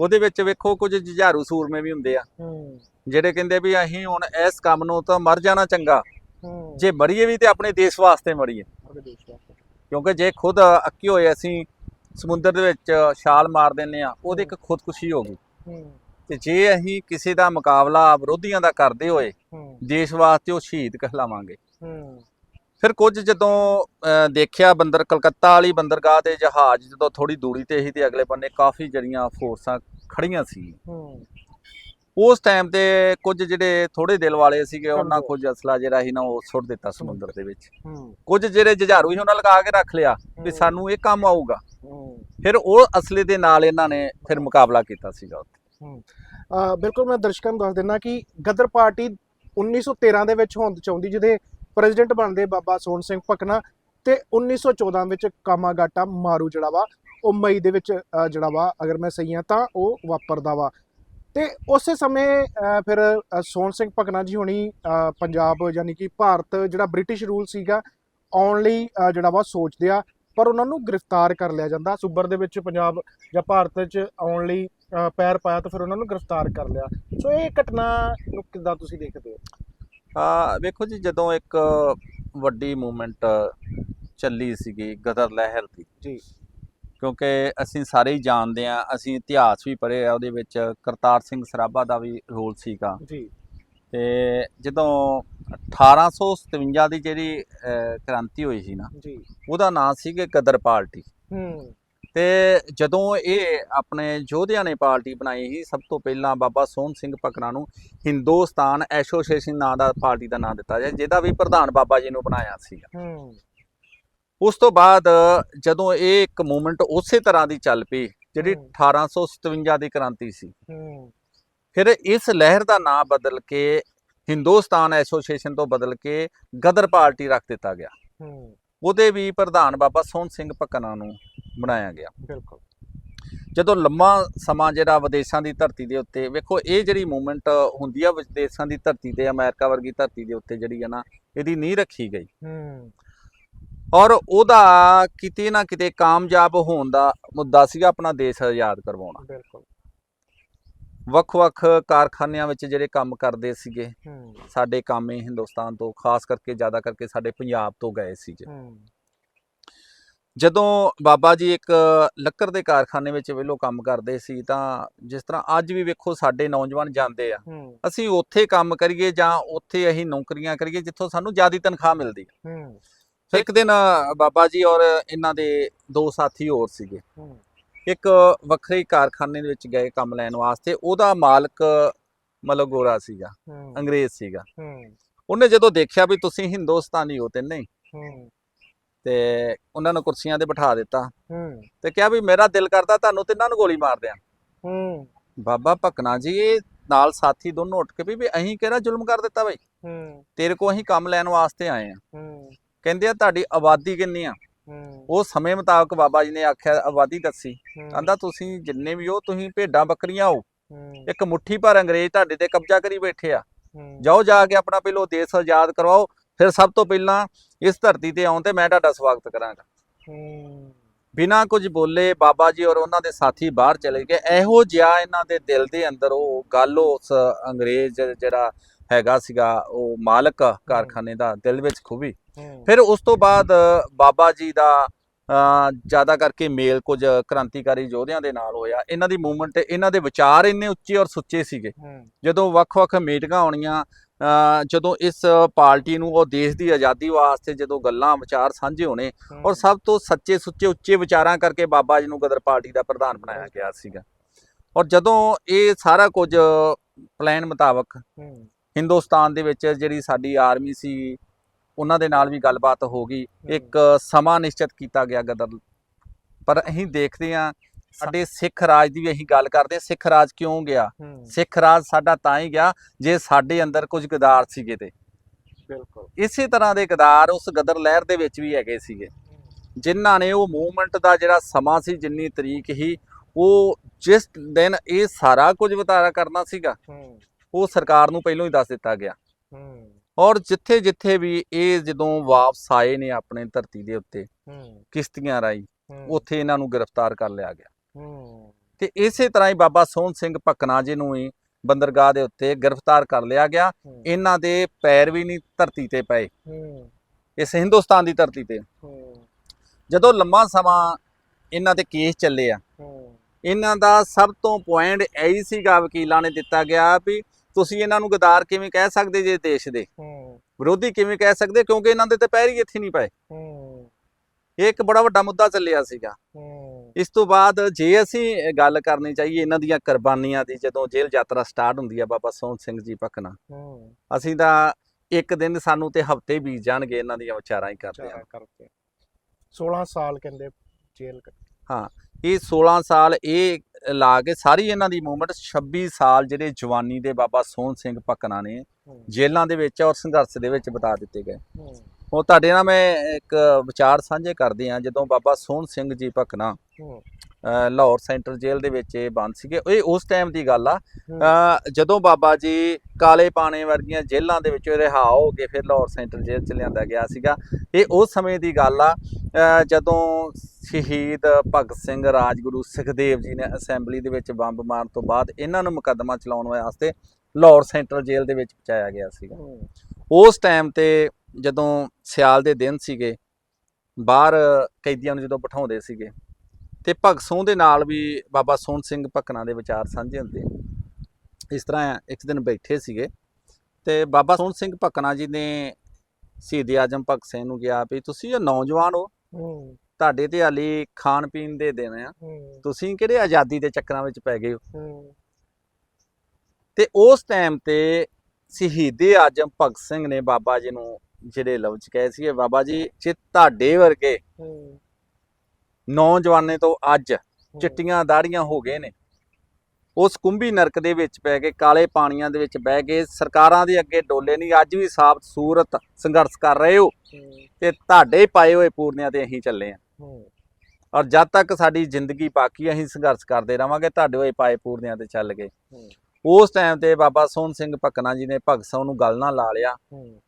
ਉਹਦੇ ਵਿੱਚ ਵੇਖੋ ਕੁਝ ਜੁਝਾਰੂ ਸੂਰਮੇ ਵੀ ਹੁੰਦੇ ਆ। ਜਿਹੜੇ ਕਹਿੰਦੇ ਵੀ ਅਸੀਂ ਹੁਣ ਇਸ ਕੰਮ ਨੂੰ ਤਾਂ ਮਰ ਜਾਣਾ ਚੰਗਾ ਜੇ ਮਰੀਏ ਵੀ ਤੇ ਆਪਣੇ ਦੇਸ਼ ਵਾਸਤੇ ਮਰੀਏ। ਕਿਉਂਕਿ ਜੇ ਖੁਦ ਅੱਕੇ ਹੋਏ ਅਸੀਂ ਸਮੁੰਦਰ ਦੇ ਵਿੱਚ ਛਾਲ ਮਾਰ ਦਿੰਨੇ ਆ ਉਹਦੇ ਇੱਕ ਖੁਦਕੁਸ਼ੀ ਹੋ ਗਈ। ਤੇ ਜੇ ਅਸੀਂ ਕਿਸੇ ਦਾ ਮੁਕਾਬਲਾ ਵਿਰੋਧੀਆਂ ਦਾ ਕਰਦੇ ਹੋਏ ਦੇਸ਼ ਵਾਸਤੇ ਉਹ ਸ਼ਹੀਦ ਕਹਿਲਾਵਾਂਗੇ। ਫਿਰ ਕੁਝ ਜਦੋਂ ਦੇਖਿਆ ਬੰਦਰ ਕਲਕੱਤਾ ਵਾਲੀ ਬੰਦਰਗਾਹ ਦੇ ਜਹਾਜ਼ ਜਦੋਂ ਥੋੜੀ ਦੂਰੀ ਤੇ ਸੀ ਤੇ ਅਗਲੇ ਬੰਨੇ ਕਾਫੀ ਜੜੀਆਂ ਫੋਰਸਾਂ ਖੜੀਆਂ ਸੀ। ਹੂੰ। ਉਸ ਟਾਈਮ ਤੇ ਕੁਝ ਜਿਹੜੇ ਥੋੜੇ ਦਿਲ ਵਾਲੇ ਸੀਗੇ ਉਹਨਾਂ। ਕੁਝ ਅਸਲਾ ਜਿਹੜਾ ਸੀ ਨਾ ਉਹ ਸੁੱਟ ਦਿੱਤਾ ਸਮੁੰਦਰ ਦੇ ਵਿੱਚ। ਕੁਝ ਜਿਹੜੇ ਜੁਝਾਰੂ ਸੀ ਉਹਨਾਂ ਲਗਾ ਕੇ ਰੱਖ ਲਿਆ ਵੀ। ਸਾਨੂੰ ਇਹ ਕੰਮ ਆਊਗਾ। ਫਿਰ ਉਹ ਅਸਲੇ ਦੇ ਨਾਲ ਇਹਨਾਂ ਨੇ ਫਿਰ ਮੁਕਾਬਲਾ ਕੀਤਾ ਸੀਗਾ ਉੱਥੇ। ਬਿਲਕੁਲ ਮੈਂ ਦਰਸ਼ਕਾਂ ਨੂੰ ਦੱਸ ਦਿੰਦਾ ਕਿ ਗਦਰ ਪਾਰਟੀ 1913 ਦੇ ਵਿੱਚ ਹੋਂਦ ਚ ਆਉਂਦੀ ਜਿਹਦੇ ਪ੍ਰੈਜ਼ੀਡੈਂਟ ਬਣਦੇ ਬਾਬਾ ਸੋਹਣ ਸਿੰਘ ਭਕਨਾ ਤੇ 1914 ਵਿੱਚ ਕਾਮਾਗਾਟਾ ਮਾਰੂ ਜਿਹੜਾ ਵਾ, ਉਹ ਮਈ ਦੇ ਵਿੱਚ ਜਿਹੜਾ ਵਾ, ਅਗਰ ਮੈਂ ਸਹੀ ਹਾਂ ਤਾਂ ਉਹ ਵਾਪਰਦਾ ਵਾ। ਤੇ ਉਸੇ ਸਮੇਂ ਫਿਰ ਸੋਹਣ ਸਿੰਘ ਭਕਨਾ ਜੀ ਹੁਣੀ ਪੰਜਾਬ ਯਾਨੀ ਕਿ ਭਾਰਤ ਜਿਹੜਾ ਬ੍ਰਿਟਿਸ਼ ਰੂਲ ਸੀਗਾ, ਆਉਣ ਲਈ ਜਿਹੜਾ ਵਾ ਸੋਚਦੇ ਆ, ਪਰ ਉਹਨਾਂ ਨੂੰ ਗ੍ਰਿਫਤਾਰ ਕਰ ਲਿਆ ਜਾਂਦਾ। ਸੂਬਰ ਦੇ ਵਿੱਚ ਪੰਜਾਬ ਜਾਂ ਭਾਰਤ 'ਚ ਆਉਣ ਲਈ ਪੈਰ ਪਾਇਆ ਤਾਂ ਫਿਰ ਉਹਨਾਂ ਨੂੰ ਗ੍ਰਿਫਤਾਰ ਕਰ ਲਿਆ। ਸੋ ਇਹ ਘਟਨਾ ਨੂੰ ਕਿੱਦਾਂ ਤੁਸੀਂ ਦੇਖਦੇ ਹੋ? ਆ ਵੇਖੋ ਜੀ ਜਦੋਂ ਇੱਕ ਵੱਡੀ ਮੂਵਮੈਂਟ ਚੱਲੀ ਸੀਗੀ ਗਦਰ ਲਹਿਰ ਦੀ ਜੀ। ਕਿਉਂਕਿ ਅਸੀਂ ਸਾਰੇ ਹੀ ਜਾਣਦੇ ਆ ਅਸੀਂ ਇਤਿਹਾਸ ਵੀ ਪੜ੍ਹੇ ਆ ਉਹਦੇ ਵਿੱਚ ਕਰਤਾਰ ਸਿੰਘ ਸਰਾਭਾ ਦਾ ਵੀ ਰੋਲ ਸੀਗਾ। ਜੀ। ਤੇ ਜਦੋਂ 1857 ਦੀ ਜਿਹੜੀ ਕ੍ਰਾਂਤੀ ਹੋਈ ਸੀ ਨਾ ਜੀ। ਉਹਦਾ ਨਾਂ ਸੀ ਕਿ ਗਦਰ ਪਾਰਟੀ। ਹੂੰ। ਤੇ ਜਦੋਂ ਇਹ ਆਪਣੇ ਯੋਧਿਆਂ ਨੇ ਪਾਰਟੀ ਬਣਾਈ ਸੀ ਸਭ ਤੋਂ ਪਹਿਲਾਂ ਬਾਬਾ ਸੋਹਣ ਸਿੰਘ ਪਕਣਾ ਨੂੰ ਹਿੰਦੁਸਤਾਨ ਐਸੋਸੀਏਸ਼ਨ ਨਾਂ ਦਾ ਪਾਰਟੀ ਦਾ ਨਾਂ ਦਿੱਤਾ ਗਿਆ ਜਿਹਦਾ ਵੀ ਪ੍ਰਧਾਨ ਬਾਬਾ ਜੀ ਨੂੰ ਬਣਾਇਆ ਸੀ ਹੂੰ। ਉਸ ਤੋਂ ਬਾਅਦ ਜਦੋਂ ਇਹ ਇੱਕ ਮੂਵਮੈਂਟ ਉਸੇ ਤਰ੍ਹਾਂ ਦੀ ਚੱਲ ਪਈ ਜਿਹੜੀ ਹੂੰ। 1857 ਦੀ ਕ੍ਰਾਂਤੀ ਸੀ। ਫਿਰ ਇਸ ਲਹਿਰ ਦਾ ਨਾਂ ਬਦਲ ਕੇ ਹਿੰਦੁਸਤਾਨ ਐਸੋਸੀਏਸ਼ਨ ਤੋਂ ਬਦਲ ਕੇ ਗਦਰ ਪਾਰਟੀ ਰੱਖ ਦਿੱਤਾ ਗਿਆ। ਉਹਦੇ ਵੀ ਪ੍ਰਧਾਨ ਬਾਬਾ ਸੋਹਣ ਸਿੰਘ ਪਕਣਾ ਨੂੰ ਬਣਾਇਆ ਗਿਆ। ਬਿਲਕੁਲ। ਜਦੋਂ ਲੰਮਾ ਸਮਾਂ ਜਿਹੜਾ ਵਿਦੇਸ਼ਾਂ ਦੀ ਧਰਤੀ ਦੇ ਉੱਤੇ ਵੇਖੋ ਇਹ ਜਿਹੜੀ ਮੂਵਮੈਂਟ ਹੁੰਦੀ ਆ ਵਿਦੇਸ਼ਾਂ ਦੀ ਧਰਤੀ ਤੇ ਅਮਰੀਕਾ ਵਰਗੀ ਧਰਤੀ ਦੇ ਉੱਤੇ ਜਿਹੜੀ ਆ ਨਾ ਇਹਦੀ ਨੀਂਹ ਰੱਖੀ ਗਈ। ਹੂੰ। ਔਰ ਉਹਦਾ ਕਿਤੇ ਨਾ ਕਿਤੇ ਕਾਮਯਾਬ ਹੋਣ ਦਾ ਮੁੱਦਾ ਸੀਗਾ ਆਪਣਾ ਦੇਸ਼ ਆਜ਼ਾਦ ਕਰਵਾਉਣਾ। ਬਿਲਕੁਲ। ਵੱਖ-ਵੱਖ ਕਾਰਖਾਨਿਆਂ ਵਿੱਚ ਜਿਹੜੇ ਕੰਮ ਕਰਦੇ ਸੀਗੇ ਸਾਡੇ ਕਾਮੇ ਹਿੰਦੁਸਤਾਨ ਤੋਂ ਖਾਸ ਕਰਕੇ ਜ਼ਿਆਦਾ ਕਰਕੇ ਸਾਡੇ ਪੰਜਾਬ ਤੋਂ ਗਏ ਸੀਗੇ। ਹੂੰ। ਜਦੋਂ ਬਾਬਾ ਜੀ ਇੱਕ ਲੱਕੜ ਦੇ ਕਾਰਖਾਨੇ ਵਿੱਚ ਵੇਲੋ ਕੰਮ ਕਰਦੇ ਸੀ ਤਾਂ ਜਿਸ ਤਰ੍ਹਾਂ ਅੱਜ ਵੀ ਵੇਖੋ ਸਾਡੇ ਨੌਜਵਾਨ ਜਾਂਦੇ ਆ। ਅਸੀਂ ਉੱਥੇ ਕੰਮ ਕਰੀਏ ਜਾਂ ਉੱਥੇ ਅਸੀਂ ਨੌਕਰੀਆਂ ਕਰੀਏ ਜਿੱਥੋਂ ਸਾਨੂੰ ਜ਼ਿਆਦਾ ਤਨਖਾਹ ਮਿਲਦੀ। ਹੈ। ਫਿਰ ਇੱਕ ਦਿਨ ਬਾਬਾ ਜੀ ਔਰ ਇਹਨਾਂ ਦੇ ਦੋ ਸਾਥੀ ਹੋਰ ਸੀਗੇ। ਇੱਕ ਵੱਖਰੇ ਕਾਰਖਾਨੇ ਦੇ ਵਿੱਚ ਗਏ ਕੰਮ ਲੈਣ ਵਾਸਤੇ। ਉਹਦਾ ਮਾਲਕ ਮਤਲਬ ਗੋਰਾ ਸੀਗਾ ਅੰਗਰੇਜ਼ ਸੀਗਾ। ਉਹਨੇ ਜਦੋਂ ਦੇਖਿਆ ਵੀ ਤੁਸੀਂ ਹਿੰਦੁਸਤਾਨੀ ਹੋ ਤੇ ਨਹੀਂ। ਤੇ ਉਹਨਾਂ ਨੂੰ ਕੁਰਸੀਆਂ ਤੇ ਬਿਠਾ ਦਿੱਤਾ ਹੂੰ। ਤੇ ਕਿਹਾ ਵੀ ਮੇਰਾ ਦਿਲ ਕਰਦਾ ਤੁਹਾਨੂੰ ਤਿੰਨਾਂ ਨੂੰ ਗੋਲੀ ਮਾਰ ਦਿਆਂ। ਹੂੰ। ਬਾਬਾ ਭਕਨਾ ਜੀ ਨਾਲ ਸਾਥੀ ਦੋਨੋਂ ਉੱਠ ਕੇ ਵੀ ਵੀ ਅਸੀਂ ਕਿਹੜਾ ਜ਼ੁਲਮ ਕਰ ਦਿੱਤਾ ਬਈ? ਹੂੰ। ਤੇਰੇ ਕੋ ਅਸੀਂ ਕੰਮ ਲੈਣ ਵਾਸਤੇ ਆਏ ਆ। ਹੂੰ। ਕਹਿੰਦੇ ਆ ਤੁਹਾਡੀ ਆਬਾਦੀ ਕਿੰਨੀ ਆ? ਉਹ ਸਮੇਂ ਮੁਤਾਬਕ ਬਾਬਾ ਜੀ ਨੇ ਆਖਿਆ ਆਬਾਦੀ ਦੱਸੀ। ਕਹਿੰਦਾ ਤੁਸੀਂ ਜਿੰਨੇ ਵੀ ਹੋ ਤੁਸੀਂ ਭੇਡਾਂ ਬੱਕਰੀਆਂ ਹੋ। ਇੱਕ ਮੁੱਠੀ ਭਰ ਅੰਗਰੇਜ਼ ਤੁਹਾਡੇ ਤੇ ਕਬਜ਼ਾ ਕਰੀ ਬੈਠੇ ਆ। ਜਾਓ ਜਾ ਕੇ ਆਪਣਾ ਪਹਿਲੋ ਦੇਸ਼ ਆਜ਼ਾਦ ਕਰਵਾਓ। ਫਿਰ ਸਭ ਤੋਂ ਪਹਿਲਾਂ ਇਸ ਧਰਤੀ ਤੇ ਆਉਣ ਤੇ ਮੈਂ ਤੁਹਾਡਾ ਸਵਾਗਤ ਕਰਾਂਗਾ। ਬਿਨਾਂ ਕੁਝ ਬੋਲੇ ਬਾਬਾ ਜੀ ਔਰ ਉਹਨਾਂ ਦੇ ਸਾਥੀ ਬਾਹਰ ਚਲੇ ਗਏ। ਇਹੋ ਜਿਹਾ ਇਹਨਾਂ ਦੇ ਦਿਲ ਦੇ ਅੰਦਰ ਉਹ ਗੱਲ ਉਸ ਅੰਗਰੇਜ਼ ਜਿਹੜਾ ਹੈਗਾ ਸੀਗਾ ਉਹ ਮਾਲਕ ਕਾਰਖਾਨੇ ਦਾ ਦਿਲ ਵਿੱਚ ਖੂਬੀ। ਫਿਰ ਉਸ ਤੋਂ ਬਾਅਦ ਬਾਬਾ ਜੀ ਦਾ ਜ਼ਿਆਦਾ ਕਰਕੇ ਮੇਲ ਕੁਝ ਕ੍ਰਾਂਤੀਕਾਰੀ ਯੋਧਿਆਂ ਦੇ ਨਾਲ ਹੋਇਆ। ਇਹਨਾਂ ਦੀ ਮੂਵਮੈਂਟ ਇਹਨਾਂ ਦੇ ਵਿਚਾਰ ਇੰਨੇ ਉੱਚੇ ਔਰ ਸੁੱਚੇ ਸੀਗੇ। ਜਦੋਂ ਵੱਖ-ਵੱਖ ਮੀਟਿੰਗਾਂ ਅ, ਜਦੋਂ ਇਸ ਪਾਰਟੀ ਨੂੰ ਉਹ ਦੇਸ਼ ਦੀ ਆਜ਼ਾਦੀ ਵਾਸਤੇ ਜਦੋਂ ਗੱਲਾਂ ਵਿਚਾਰ ਸਾਂਝੇ ਹੋਣੇ ਔਰ ਸਭ ਤੋਂ ਸੱਚੇ ਸੁੱਚੇ ਉੱਚੇ ਵਿਚਾਰਾਂ ਕਰਕੇ ਬਾਬਾ ਜੀ ਨੂੰ ਗਦਰ ਪਾਰਟੀ ਦਾ ਪ੍ਰਧਾਨ ਬਣਾਇਆ ਗਿਆ ਸੀਗਾ। ਔਰ ਜਦੋਂ ਇਹ ਸਾਰਾ ਕੁਝ ਪਲਾਨ ਮੁਤਾਬਕ ਹਿੰਦੁਸਤਾਨ ਦੇ ਵਿੱਚ ਜਿਹੜੀ ਸਾਡੀ ਆਰਮੀ ਸੀ ਉਹਨਾਂ ਦੇ ਨਾਲ ਵੀ ਗੱਲਬਾਤ ਹੋ ਗਈ। ਇੱਕ ਸਮਾਂ ਨਿਸ਼ਚਿਤ ਕੀਤਾ ਗਿਆ ਗਦਰ। ਪਰ ਅਸੀਂ ਦੇਖਦੇ ਹਾਂ ਸਾਡੇ ਸਿੱਖ ਰਾਜ ਦੀ ਵੀ ਅਸੀਂ ਗੱਲ ਕਰਦੇ ਸਿੱਖ ਰਾਜ ਕਿਉਂ ਗਿਆ? ਸਿੱਖ ਰਾਜ ਸਾਡਾ ਤਾਂ ਹੀ ਗਿਆ ਜੇ ਸਾਡੇ ਅੰਦਰ ਕੁਝ ਗਦਾਰ ਸੀਗੇ ਤੇ। ਬਿਲਕੁਲ। ਇਸੇ ਤਰ੍ਹਾਂ ਦੇ ਗਦਾਰ ਉਸ ਗਦਰ ਲਹਿਰ ਦੇ ਵਿੱਚ ਵੀ ਹੈਗੇ ਸੀਗੇ। ਜਿਨ੍ਹਾਂ ਨੇ ਉਹ ਮੂਵਮੈਂਟ ਦਾ ਜਿਹੜਾ ਸਮਾਂ ਸੀ ਜਿੰਨੀ ਤਰੀਕ ਹੀ ਉਹ ਜਿਸ ਦਿਨ ਇਹ ਸਾਰਾ ਕੁਝ ਵਤਾਰਾ ਕਰਨਾ ਸੀਗਾ ਉਹ ਸਰਕਾਰ ਨੂੰ ਪਹਿਲਾਂ ਹੀ ਦੱਸ ਦਿੱਤਾ ਗਿਆ। ਔਰ ਜਿੱਥੇ ਜਿੱਥੇ ਵੀ ਇਹ ਜਦੋਂ ਵਾਪਸ ਆਏ ਨੇ ਆਪਣੇ ਧਰਤੀ ਦੇ ਉੱਤੇ ਕਿਸ਼ਤੀਆਂ ਰਾਈ ਉੱਥੇ ਇਹਨਾਂ ਨੂੰ ਗ੍ਰਿਫਤਾਰ ਕਰ ਲਿਆ ਗਿਆ। ਤੇ ਇਸੇ ਤਰ੍ਹਾਂ ਹੀ ਬਾਬਾ ਸੋਹਣ ਸਿੰਘ ਭਕਨਾ ਜੀ ਨੂੰ ਹੀ ਬੰਦਰਗਾਹ ਦੇ ਉੱਤੇ ਗ੍ਰਿਫਤਾਰ ਕਰ ਲਿਆ ਗਿਆ। ਇਹਨਾਂ ਦੇ ਪੈਰ ਵੀ ਨਹੀਂ ਧਰਤੀ ਤੇ ਪਏ। ਇਸ ਹਿੰਦੁਸਤਾਨ ਦੀ ਧਰਤੀ ਤੇ। ਜਦੋਂ ਲੰਮਾ ਸਮਾਂ ਇਹਨਾਂ ਤੇ ਕੇਸ ਚੱਲੇ ਆ ਇਹਨਾਂ ਦਾ ਸਭ ਤੋਂ ਪੁਆਇੰਟ ਇਹੀ ਸੀਗਾ ਵਕੀਲਾਂ ਨੇ ਦਿੱਤਾ ਗਿਆ ਵੀ ਤੁਸੀਂ ਇਹਨਾਂ ਨੂੰ ਗਦਾਰ ਕਿਵੇਂ ਕਹਿ ਸਕਦੇ ਜੇ ਦੇਸ਼ ਦੇ? ਵਿਰੋਧੀ ਕਿਵੇਂ ਕਹਿ ਸਕਦੇ ਕਿਉਂਕਿ ਇਹਨਾਂ ਦੇ ਤੇ ਪੈਰ ਹੀ ਇੱਥੇ ਨਹੀਂ ਪਏ। ਇਹ ਇੱਕ ਬੜਾ ਵੱਡਾ ਮੁੱਦਾ ਚੱਲਿਆ ਸੀਗਾ। ਇਸ ਤੋਂ ਬਾਅਦ ਜੇ ਅਸੀਂ ਗੱਲ ਕਰਨੀ ਚਾਹੀਏ ਇਹਨਾਂ ਦੀਆਂ ਕੁਰਬਾਨੀਆਂ ਦੀ ਜਦੋਂ ਜੇਲ੍ਹ ਯਾਤਰਾ ਸਟਾਰਟ ਹੁੰਦੀ ਆ ਬਾਬਾ ਸੋਹਣ ਸਿੰਘ ਜੀ ਹੂੰ। ਅਸੀਂ ਤਾਂ ਇੱਕ ਦਿਨ ਸਾਨੂੰ ਤੇ ਹਫ਼ਤੇ ਬੀਤ ਜਾਣਗੇ ਇਹਨਾਂ ਦੀਆਂ ਵਿਚਾਰਾਂ ਹੀ ਕਰਦੇ ਆ ਚਾਰਾ ਕਰਦੇ 16 ਸਾਲ ਕਹਿੰਦੇ ਜੇਲ੍ਹ ਕੱਟੀ ਇਹ 16 ਸਾਲ ਇਹ ਲਾ ਕੇ ਸਾਰੀ ਇਹਨਾਂ ਦੀ ਮੂਵਮੈਂਟ 26 ਸਾਲ ਜਿਹੜੇ ਜਵਾਨੀ ਦੇ ਬਾਬਾ ਸੋਹਣ ਸਿੰਘ ਭਕਨਾ ਨੇ ਹੂੰ। ਜੇਲ੍ਹਾਂ ਦੇ ਵਿੱਚ ਔਰ ਸੰਘਰਸ਼ ਦੇ ਵਿੱਚ ਬਿਤਾ ਦਿੱਤੇ ਗਏ। ਹੂੰ ਉਹ ਤੁਹਾਡੇ ਨਾਲ ਮੈਂ ਇੱਕ ਵਿਚਾਰ ਸਾਂਝੇ ਕਰਦੇ ਆ ਜਦੋਂ ਬਾਬਾ ਸੋਹਣ ਸਿੰਘ ਜੀ ਭਕਨਾ ਲਾਹੌਰ ਸੈਂਟਰ ਜੇਲ੍ਹ ਦੇ ਵਿੱਚ ਇਹ ਬੰਦ ਸੀਗੇ ਇਹ ਉਸ ਟਾਈਮ ਦੀ ਗੱਲ ਆ। ਜਦੋਂ ਬਾਬਾ ਜੀ ਕਾਲੇ ਪਾਣੇ ਵਰਗੀਆਂ ਜੇਲ੍ਹਾਂ ਦੇ ਵਿੱਚੋਂ ਰਿਹਾ ਹੋ ਕੇ ਫਿਰ ਲਾਹੌਰ ਸੈਂਟਰ ਜੇਲ੍ਹ ਚ ਲਿਆਂਦਾ ਗਿਆ ਸੀਗਾ। ਇਹ ਉਸ ਸਮੇਂ ਦੀ ਗੱਲ ਆ। ਜਦੋਂ ਸ਼ਹੀਦ ਭਗਤ ਸਿੰਘ ਰਾਜਗੁਰੂ ਸੁਖਦੇਵ ਜੀ ਨੇ ਅਸੈਂਬਲੀ ਦੇ ਵਿੱਚ ਬੰਬ ਮਾਰਨ ਤੋਂ ਬਾਅਦ ਇਹਨਾਂ ਨੂੰ ਮੁਕੱਦਮਾ ਚਲਾਉਣ ਵਾਸਤੇ ਲਾਹੌਰ ਸੈਂਟਰ ਜੇਲ੍ਹ ਦੇ ਵਿੱਚ ਪਹੁੰਚਾਇਆ ਗਿਆ ਸੀਗਾ। ਉਸ ਟਾਈਮ ਤੇ ਜਦੋਂ ਸਿਆਲ ਦੇ ਦਿਨ ਸੀਗੇ ਬਾਹਰ ਕੈਦੀਆਂ ਨੂੰ ਜਦੋਂ ਬਿਠਾਉਂਦੇ ਸੀਗੇ ਤੇ ਭਗਤ ਸਿੰਘ ਦੇ ਨਾਲ ਵੀ ਬਾਬਾ ਸੋਹਣ ਸਿੰਘ ਭਕਨਾ ਦੇ ਵਿਚਾਰ ਸਾਂਝੇ ਹੁੰਦੇ ਇਸ ਤਰ੍ਹਾਂ ਇੱਕ ਦਿਨ ਬੈਠੇ ਸੀਗੇ ਤੇ ਬਾਬਾ ਸੋਹਣ ਸਿੰਘ ਭਕਨਾ ਜੀ ਨੇ ਸ਼ਹੀਦ ਆਜਮ ਭਗਤ ਸਿੰਘ ਨੂੰ ਕਿਹਾ ਵੀ ਤੁਸੀਂ ਇਹ ਨੌਜਵਾਨ ਹੋ ਤੁਹਾਡੇ ਤੇ ਹਾਲੀ ਖਾਣ ਪੀਣ ਦੇ ਦਿਨ ਆ ਤੁਸੀਂ ਕਿਹੜੇ ਆਜ਼ਾਦੀ ਦੇ ਚੱਕਰਾਂ ਵਿੱਚ ਪੈ ਗਏ ਹੂੰ? ਤੇ ਉਸ ਟਾਈਮ ਤੇ ਸ਼ਹੀਦੇ ਆਜਮ ਭਗਤ ਸਿੰਘ ਨੇ ਬਾਬਾ ਜੀ ਨੂੰ ਜਿਹੜੇ ਲਫ਼ਜ਼ ਕਹੇ ਸੀ ਬਾਬਾ ਜੀ ਜੇ ਤੁਹਾਡੇ ਵਰਗੇ ਨੌਜਵਾਨੇ ਤੋਂ ਅੱਜ ਚਿੱਟੀਆਂ ਦਾੜੀਆਂ ਹੋ ਗਏ ਨੇ ਉਸ ਕੁੰਭੀ ਨਰਕ ਦੇ ਵਿੱਚ ਪੈ ਕੇ ਕਾਲੇ ਪਾਣੀਆਂ ਦੇ ਵਿੱਚ ਬਹਿ ਕੇ ਸਰਕਾਰਾਂ ਦੇ ਅੱਗੇ ਡੋਲੇ ਨਹੀਂ ਅੱਜ ਵੀ ਸਾਬਤ ਸੂਰਤ ਸੰਘਰਸ਼ ਕਰ ਰਹੇ ਹੋ ਤੇ ਤੁਹਾਡੇ ਪਾਏ ਹੋਏ ਪੂਰਨਿਆਂ ਤੇ ਅਸੀਂ ਚੱਲੇ ਆਂ ਔਰ ਜਦ ਤੱਕ ਸਾਡੀ ਜ਼ਿੰਦਗੀ ਬਾਕੀ ਅਸੀਂ ਸੰਘਰਸ਼ ਕਰਦੇ ਰਵਾਂਗੇ ਤੁਹਾਡੇ ਹੋਏ ਪਾਏ ਪੂਰਨਿਆਂ ਤੇ ਚੱਲ ਗਏ। ਉਸ ਟਾਈਮ ਤੇ ਬਾਬਾ ਸੋਹਣ ਸਿੰਘ ਭਕਨਾ ਜੀ ਨੇ ਭਗਤ ਸਿੰਘ ਨੂੰ ਗੱਲ ਨਾਲ ਲਾ ਲਿਆ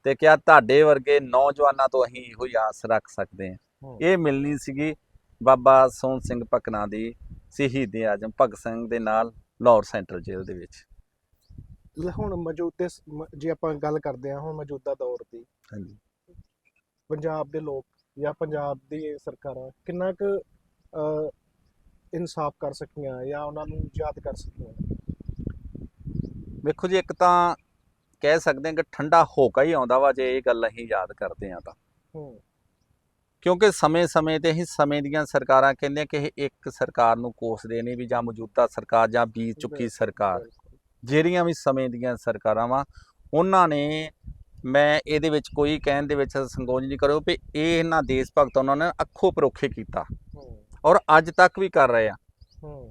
ਤੇ ਕਿਹਾ ਤੁਹਾਡੇ ਵਰਗੇ ਨੌਜਵਾਨਾਂ ਤੋਂ ਅਸੀਂ ਇਹੋ ਹੀ ਆਸ ਰੱਖ ਸਕਦੇ ਹਾਂ। ਇਹ ਮਿਲਣੀ ਸੀਗੀ ਬਾਬਾ ਸੋਹਣ ਸਿੰਘ ਭਕਨਾ ਦੀ ਸ਼ਹੀਦੇ ਆਜਮ ਭਗਤ ਸਿੰਘ ਦੇ ਨਾਲ ਲਾਹੌਰ ਸੈਂਟਰਲ ਜੇਲ੍ਹ ਦੇ ਵਿੱਚ। ਹੁਣ ਮੌਜੂਦੇ ਜੇ ਆਪਾਂ ਗੱਲ ਕਰਦੇ ਹਾਂ ਹੁਣ ਮੌਜੂਦਾ ਦੌਰ ਦੀ। ਹਾਂਜੀ। ਪੰਜਾਬ ਦੇ ਲੋਕ ਜਾਂ ਪੰਜਾਬ ਦੀ ਸਰਕਾਰਾਂ ਕਿੰਨਾ ਕੁ ਇਨਸਾਫ ਕਰ ਸਕੀਆਂ ਜਾਂ ਉਹਨਾਂ ਨੂੰ ਯਾਦ ਕਰ ਸਕੀਆਂ? ਵੇਖੋ ਜੀ ਇੱਕ ਤਾਂ ਕਹਿ ਸਕਦੇ ਹਾਂ ਕਿ ਠੰਡਾ ਹੋਕਾ ਹੀ ਆਉਂਦਾ ਵਾ ਜੇ ਇਹ ਗੱਲ ਅਸੀਂ ਯਾਦ ਕਰਦੇ ਹਾਂ ਤਾਂ। ਕਿਉਂਕਿ ਸਮੇਂ-ਸਮੇਂ ਤੇ ਹੀ ਸਮੇਂ ਦੀਆਂ ਸਰਕਾਰਾਂ ਕਹਿੰਦੀਆਂ ਕਿ ਇਹ ਇੱਕ ਸਰਕਾਰ ਨੂੰ ਕੋਸਦੇ ਨੇ ਵੀ ਜਾਂ ਮੌਜੂਦਾ ਸਰਕਾਰ ਜਾਂ ਬੀਤ ਚੁੱਕੀ ਸਰਕਾਰ। ਜਿਹੜੀਆਂ ਵੀ ਸਮੇਂ ਦੀਆਂ ਸਰਕਾਰਾਂ ਵਾ ਉਹਨਾਂ ਨੇ ਮੈਂ ਇਹਦੇ ਵਿੱਚ ਕੋਈ ਕਹਿਣ ਦੇ ਵਿੱਚ ਸੰਕੋਚ ਨਹੀਂ ਕਰਿਓ ਵੀ ਇਹ ਇਹਨਾਂ ਦੇਸ਼ ਭਗਤ ਉਹਨਾਂ ਨੇ ਅੱਖੋਂ ਪਰੋਖੇ ਕੀਤਾ। ਔਰ ਅੱਜ ਤੱਕ ਵੀ ਕਰ ਰਹੇ ਆ। ਹੂੰ।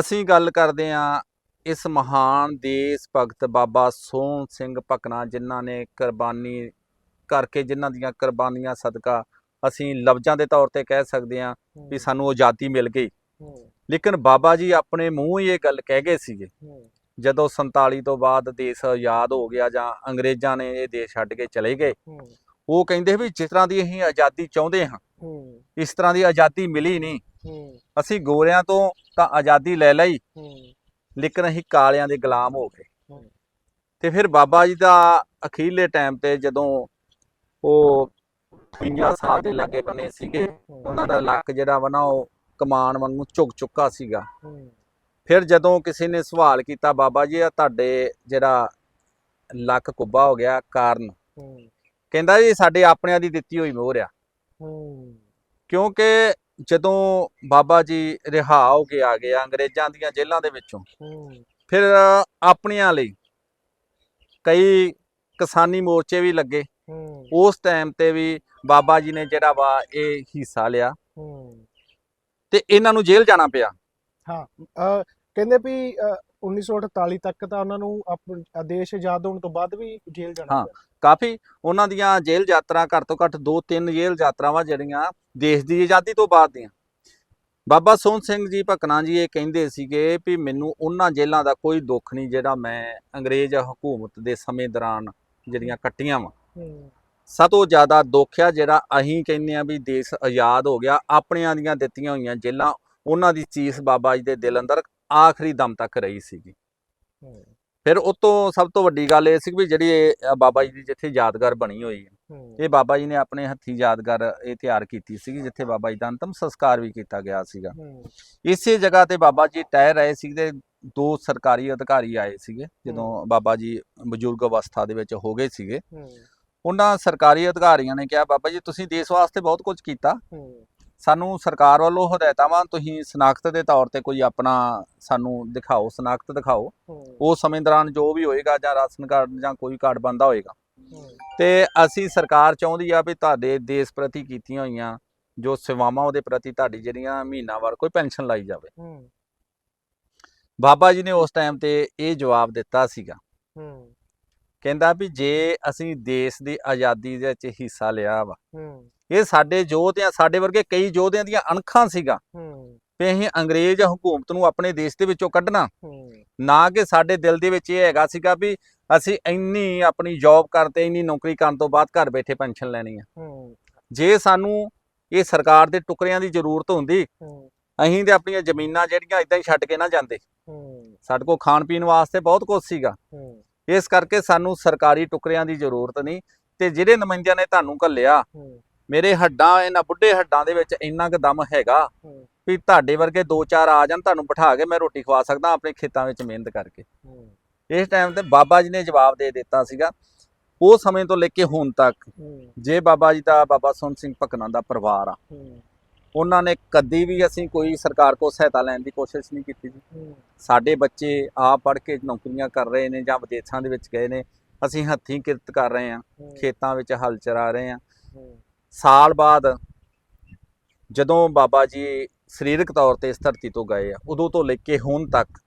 ਅਸੀਂ ਗੱਲ ਕਰਦੇ ਆ ਇਸ ਮਹਾਨ ਦੇਸ਼ ਭਗਤ ਬਾਬਾ ਸੋਹਣ ਸਿੰਘ ਭਕਨਾ ਜਿਨ੍ਹਾਂ ਨੇ ਕੁਰਬਾਨੀ ਕਰਕੇ ਜਿਨ੍ਹਾਂ ਦੀਆਂ ਕੁਰਬਾਨੀਆਂ ਸਦਕਾ ਅਸੀਂ ਲਫ਼ਜ਼ਾਂ ਦੇ ਤੌਰ ਤੇ ਕਹਿ ਸਕਦੇ ਆ ਵੀ ਸਾਨੂੰ ਆਜ਼ਾਦੀ ਮਿਲ ਗਈ। ਹੂੰ। ਲੇਕਿਨ ਬਾਬਾ ਜੀ ਆਪਣੇ ਮੂੰਹ ਹੀ ਇਹ ਗੱਲ ਕਹਿ ਗਏ ਸੀਗੇ। ਹੂੰ। ਜਦੋਂ 47 ਤੋਂ ਬਾਅਦ ਦੇਸ਼ ਆਜ਼ਾਦ ਹੋ ਗਿਆ ਜਾਂ ਅੰਗਰੇਜ਼ਾਂ ਨੇ ਇਹ ਦੇਸ਼ ਛੱਡ ਕੇ ਚਲੇ ਗਏ ਹੂੰ। ਉਹ ਕਹਿੰਦੇ ਵੀ ਜਿਸ ਤਰ੍ਹਾਂ ਦੀ ਅਸੀਂ ਆਜ਼ਾਦੀ ਚਾਹੁੰਦੇ ਹਾਂ ਹੂੰ। ਇਸ ਤਰ੍ਹਾਂ ਦੀ ਆਜ਼ਾਦੀ ਮਿਲੀ ਨਹੀਂ। ਹੂੰ। ਅਸੀਂ ਗੋਰਿਆਂ ਤੋਂ ਤਾਂ ਆਜ਼ਾਦੀ ਲੈ ਲਈ। ਹੂੰ। ਲੇਕਿਨ ਅਸੀਂ ਕਾਲਿਆਂ ਦੇ ਗੁਲਾਮ ਹੋ ਗਏ। ਤੇ ਫਿਰ ਬਾਬਾ ਜੀ ਦਾ ਅਖੀਰਲੇ ਟਾਈਮ ਤੇ ਜਦੋਂ ਉਹ 50 ਸਾਲ ਦੇ ਲੱਗੇ ਬਣੇ ਸੀਗੇ ਉਹਨਾਂ ਦਾ ਲੱਕ ਜਿਹੜਾ ਵਾ ਨਾ ਉਹ ਕਮਾਨ ਵਾਂਗੂ ਝੁਕ ਚੁੱਕਾ ਸੀਗਾ। ਫਿਰ ਜਦੋਂ ਕਿਸੇ ਨੇ ਸਵਾਲ ਕੀਤਾ ਬਾਬਾ ਜੀ ਆ ਤੁਹਾਡੇ ਜਿਹੜਾ ਲੱਕ ਕੁੱਬਾ ਹੋ ਗਿਆ ਕਾਰਨ? ਕਹਿੰਦਾ ਜੀ ਸਾਡੇ ਆਪਣਿਆਂ ਦੀ ਦਿੱਤੀ ਹੋਈ ਮੋਹਰ ਆ। ਕਿਉਂਕਿ ਜਦੋਂ ਬਾਬਾ ਜੀ ਰਿਹਾ ਹੋ ਕੇ ਆ ਗਏ ਅੰਗਰੇਜ਼ਾਂ ਦੀਆਂ ਜੇਲ੍ਹਾਂ ਦੇ ਵਿੱਚੋਂ ਹੂੰ। ਫਿਰ ਆਪਣਿਆਂ ਲਈ ਕਈ ਕਿਸਾਨੀ ਮੋਰਚੇ ਵੀ ਲੱਗੇ। ਹੂੰ। ਉਸ ਟਾਈਮ ਤੇ ਵੀ ਬਾਬਾ ਜੀ ਨੇ ਜਿਹੜਾ ਵਾ ਇਹ ਹਿੱਸਾ ਲਿਆ। ਹੂੰ। ਤੇ ਇਹਨਾਂ ਨੂੰ ਜੇਲ੍ਹ ਜਾਣਾ ਪਿਆ। ਅਹ ਕਹਿੰਦੇ ਵੀ ਅਹ 1948 ਤੱਕ ਤਾਂ ਉਹਨਾਂ ਨੂੰ ਆਪਣਾ ਦੇਸ਼ ਆਜ਼ਾਦ ਹੋਣ ਤੋਂ ਬਾਅਦ ਵੀ ਜੇਲ੍ਹ ਜਾਣਾ ਹਾਂ। ਪਿਆ। ਕਾਫੀ ਉਹਨਾਂ ਦੀਆਂ ਜੇਲ੍ਹ ਯਾਤਰਾ ਘੱਟ ਤੋਂ ਘੱਟ ਦੋ ਤਿੰਨ ਜੇਲ੍ਹ ਯਾਤਰਾਵਾਂ ਜਿਹੜੀਆਂ ਦੇਸ਼ ਦੀ ਆਜ਼ਾਦੀ ਤੋਂ ਬਾਅਦ ਦੀਆਂ। ਬਾਬਾ ਸੋਹਣ ਸਿੰਘ ਜੀ ਭਕਨਾ ਜੀ ਇਹ ਕਹਿੰਦੇ ਸੀਗੇ ਵੀ ਮੈਨੂੰ ਉਹਨਾਂ ਜੇਲ੍ਹਾਂ ਦਾ ਕੋਈ ਦੁੱਖ ਨਹੀਂ ਜਿਹੜਾ ਮੈਂ ਅੰਗਰੇਜ਼ ਹਕੂਮਤ ਦੇ ਸਮੇਂ ਦੌਰਾਨ ਜਿਹੜੀਆਂ ਕੱਟੀਆਂ ਵਾ। ਸਭ ਤੋਂ ਜ਼ਿਆਦਾ ਦੁੱਖ ਆ ਜਿਹੜਾ ਅਸੀਂ ਕਹਿੰਦੇ ਆ ਵੀ ਦੇਸ਼ ਆਜ਼ਾਦ ਹੋ ਗਿਆ ਆਪਣਿਆਂ ਦੀਆਂ ਦਿੱਤੀਆਂ ਹੋਈਆਂ ਜੇਲ੍ਹਾਂ ਉਹਨਾਂ ਦੀ ਚੀਸ ਬਾਬਾ ਜੀ ਦੇ ਦਿਲ ਅੰਦਰ ਆਖਰੀ ਦਮ ਤੱਕ ਰਹੀ ਸੀਗੀ। ਫਿਰ ਉਸ ਤੋਂ ਸਭ ਤੋਂ ਵੱਡੀ ਗੱਲ ਇਹ ਸੀ ਵੀ ਜਿਹੜੀ ਇਹ ਬਾਬਾ ਜੀ ਦੀ ਜਿੱਥੇ ਯਾਦਗਾਰ ਬਣੀ ਹੋਈ ਹੈ। ਇਹ ਬਾਬਾ ਜੀ ਨੇ ਆਪਣੇ ਹੱਥੀ ਯਾਦਗਾਰ ਇਹ ਤਿਆਰ ਕੀਤੀ ਸੀਗੀ ਜਿੱਥੇ ਬਾਬਾ ਜੀ ਦਾ ਅੰਤਮ ਸੰਸਕਾਰ ਵੀ ਕੀਤਾ ਗਿਆ ਸੀਗਾ। ਇਸੇ ਜਗ੍ਹਾ ਤੇ ਬਾਬਾ ਜੀ ਟਹਿ ਰਹੇ ਸੀ ਤੇ ਦੋ ਸਰਕਾਰੀ ਅਧਿਕਾਰੀ ਆਏ ਸੀਗੇ ਜਦੋਂ ਬਾਬਾ ਜੀ ਬਜ਼ੁਰਗ ਅਵਸਥਾ ਦੇ ਵਿੱਚ ਹੋ ਗਏ ਸੀਗੇ। ਉਹਨਾਂ ਸਰਕਾਰੀ ਅਧਿਕਾਰੀਆਂ ਨੇ ਕਿਹਾ ਬਾਬਾ ਜੀ ਤੁਸੀਂ ਦੇਸ਼ ਵਾਸਤੇ ਬਹੁਤ ਕੁਝ ਕੀਤਾ। ਸਾਨੂੰ ਸਰਕਾਰ ਵੱਲੋਂ ਹਦਾਇਤਾਂ ਵਾਂ ਤੁਸੀਂ ਸਨਾਖਤ ਦੇ ਤੌਰ ਤੇ ਕੋਈ ਆਪਣਾ ਸਾਨੂੰ ਦਿਖਾਓ ਸਨਾਖਤ ਦਿਖਾਓ। ਉਸ ਸਮੇਂ ਦੌਰਾਨ ਜੋ ਵੀ ਹੋਏਗਾ ਜਾਂ ਰਾਸ਼ਨ ਕਾਰਡ ਜਾਂ ਕੋਈ ਕਾਰਡ ਬੰਦਾ ਹੋਏਗਾ। ਤੇ ਅਸੀਂ ਸਰਕਾਰ ਚਾਹੁੰਦੀ ਆ ਵੀ ਤੁਹਾਡੇ ਦੇਸ਼ ਪ੍ਰਤੀ ਕੀਤੀਆਂ ਹੋਈਆਂ ਜੋ ਸੇਵਾਵਾਂ ਉਹਦੇ ਪ੍ਰਤੀ ਤੁਹਾਡੀ ਜਿਹੜੀਆਂ ਮਹੀਨਾਵਾਰ ਕੋਈ ਪੈਨਸ਼ਨ ਲਾਈ ਜਾਵੇ। ਬਾਬਾ ਜੀ ਨੇ ਉਸ ਟਾਈਮ ਤੇ ਇਹ ਜਵਾਬ ਦਿੱਤਾ ਸੀਗਾ। ਕਹਿੰਦਾ ਵੀ ਜੇ ਅਸੀਂ ਦੇਸ਼ ਦੀ ਆਜ਼ਾਦੀ ਦੇ ਵਿੱਚ ਹਿੱਸਾ ਲਿਆ ਵਾ ਇਹ ਸਾਡੇ ਯੋਧਿਆਂ ਸਾਡੇ ਵਰਗੇ ਕਈ ਯੋਧਿਆਂ ਦੀਆਂ ਅਣਖਾਂ ਸੀਗਾ। ਵੀ ਅਸੀਂ ਅੰਗਰੇਜ਼ ਹਕੂਮਤ ਨੂੰ ਆਪਣੇ ਦੇਸ਼ ਦੇ ਵਿੱਚੋਂ ਕੱਢਣਾ। ਨਾ ਕਿ ਸਾਡੇ ਦਿਲ ਦੇ ਵਿੱਚ ਇਹ ਹੈਗਾ ਸੀਗਾ ਵੀ ਅਸੀਂ ਇੰਨੀ ਆਪਣੀ ਜੌਬ ਕਰਤੇ ਇੰਨੀ ਨੌਕਰੀ ਕਰਨ ਤੋਂ ਬਾਅਦ ਘਰ ਬੈਠੇ ਪੈਨਸ਼ਨ ਲੈਣੀ ਆ। ਜੇ ਸਾਨੂੰ ਇਹ ਸਰਕਾਰ ਦੇ ਟੁਕੜਿਆਂ ਦੀ ਜ਼ਰੂਰਤ ਹੁੰਦੀ ਅਸੀਂ ਤੇ ਆਪਣੀਆਂ ਜ਼ਮੀਨਾਂ ਜਿਹੜੀਆਂ ਇਦਾਂ ਹੀ ਛੱਡ ਕੇ ਨਾ ਜਾਂਦੇ। ਸਾਡੇ ਕੋਲ ਖਾਣ ਪੀਣ ਵਾਸਤੇ ਬਹੁਤ ਕੁਝ ਸੀਗਾ। ਇਸ ਕਰਕੇ ਸਾਨੂੰ ਸਰਕਾਰੀ ਟੁਕੜਿਆਂ ਦੀ ਜ਼ਰੂਰਤ ਨਹੀਂ ਤੇ ਜਿਹੜੇ ਨੁਮਾਇੰਦਿਆਂ ਨੇ ਤੁਹਾਨੂੰ ਘੱਲਿਆ ਮੇਰੇ ਹੱਡਾਂ ਇਹਨਾਂ ਬੁੱਢੇ ਹੱਡਾਂ ਦੇ ਵਿੱਚ ਇੰਨਾ ਕੁ ਦਮ ਹੈਗਾ ਵੀ ਤੁਹਾਡੇ ਵਰਗੇ ਦੋ ਚਾਰ ਆ ਜਾਣ ਤੁਹਾਨੂੰ ਬਿਠਾ ਕੇ ਮੈਂ ਰੋਟੀ ਖਵਾ ਸਕਦਾ ਆਪਣੇ ਖੇਤਾਂ ਵਿੱਚ ਮਿਹਨਤ ਕਰਕੇ। ਇਸ ਟਾਈਮ ਤੇ ਬਾਬਾ ਜੀ ਨੇ ਜਵਾਬ ਦੇ ਦਿੱਤਾ ਸੀਗਾ ਉਹ ਸਮੇਂ ਤੋਂ ਲੈ ਕੇ ਹੁਣ ਤੱਕ ਜੇ ਬਾਬਾ ਜੀ ਦਾ ਬਾਬਾ ਸੋਹਣ ਸਿੰਘ ਭਕਨਾ ਦਾ ਪਰਿਵਾਰ ਆ ਉਹਨਾਂ ਨੇ ਕਦੀ ਵੀ ਅਸੀਂ ਕੋਈ ਸਰਕਾਰ ਕੋਲ ਸਹਾਇਤਾ ਲੈਣ ਦੀ ਕੋਸ਼ਿਸ਼ ਨਹੀਂ ਕੀਤੀ ਜੀ। ਸਾਡੇ ਬੱਚੇ ਆਪ ਪੜ੍ਹ ਕੇ ਨੌਕਰੀਆਂ ਕਰ ਰਹੇ ਨੇ ਜਾਂ ਵਿਦੇਸ਼ਾਂ ਦੇ ਵਿੱਚ ਗਏ ਨੇ ਅਸੀਂ ਹੱਥੀਂ ਕਿਰਤ ਕਰ ਰਹੇ ਹਾਂ ਖੇਤਾਂ ਵਿੱਚ ਹਲ ਚਰਾ ਰਹੇ ਹਾਂ। ਸਾਲ ਬਾਅਦ ਜਦੋਂ ਬਾਬਾ ਜੀ ਸਰੀਰਕ ਤੌਰ ਤੇ ਇਸ ਧਰਤੀ ਤੋਂ ਗਏ ਆ ਉਦੋਂ ਤੋਂ ਲੈ ਕੇ ਹੁਣ ਤੱਕ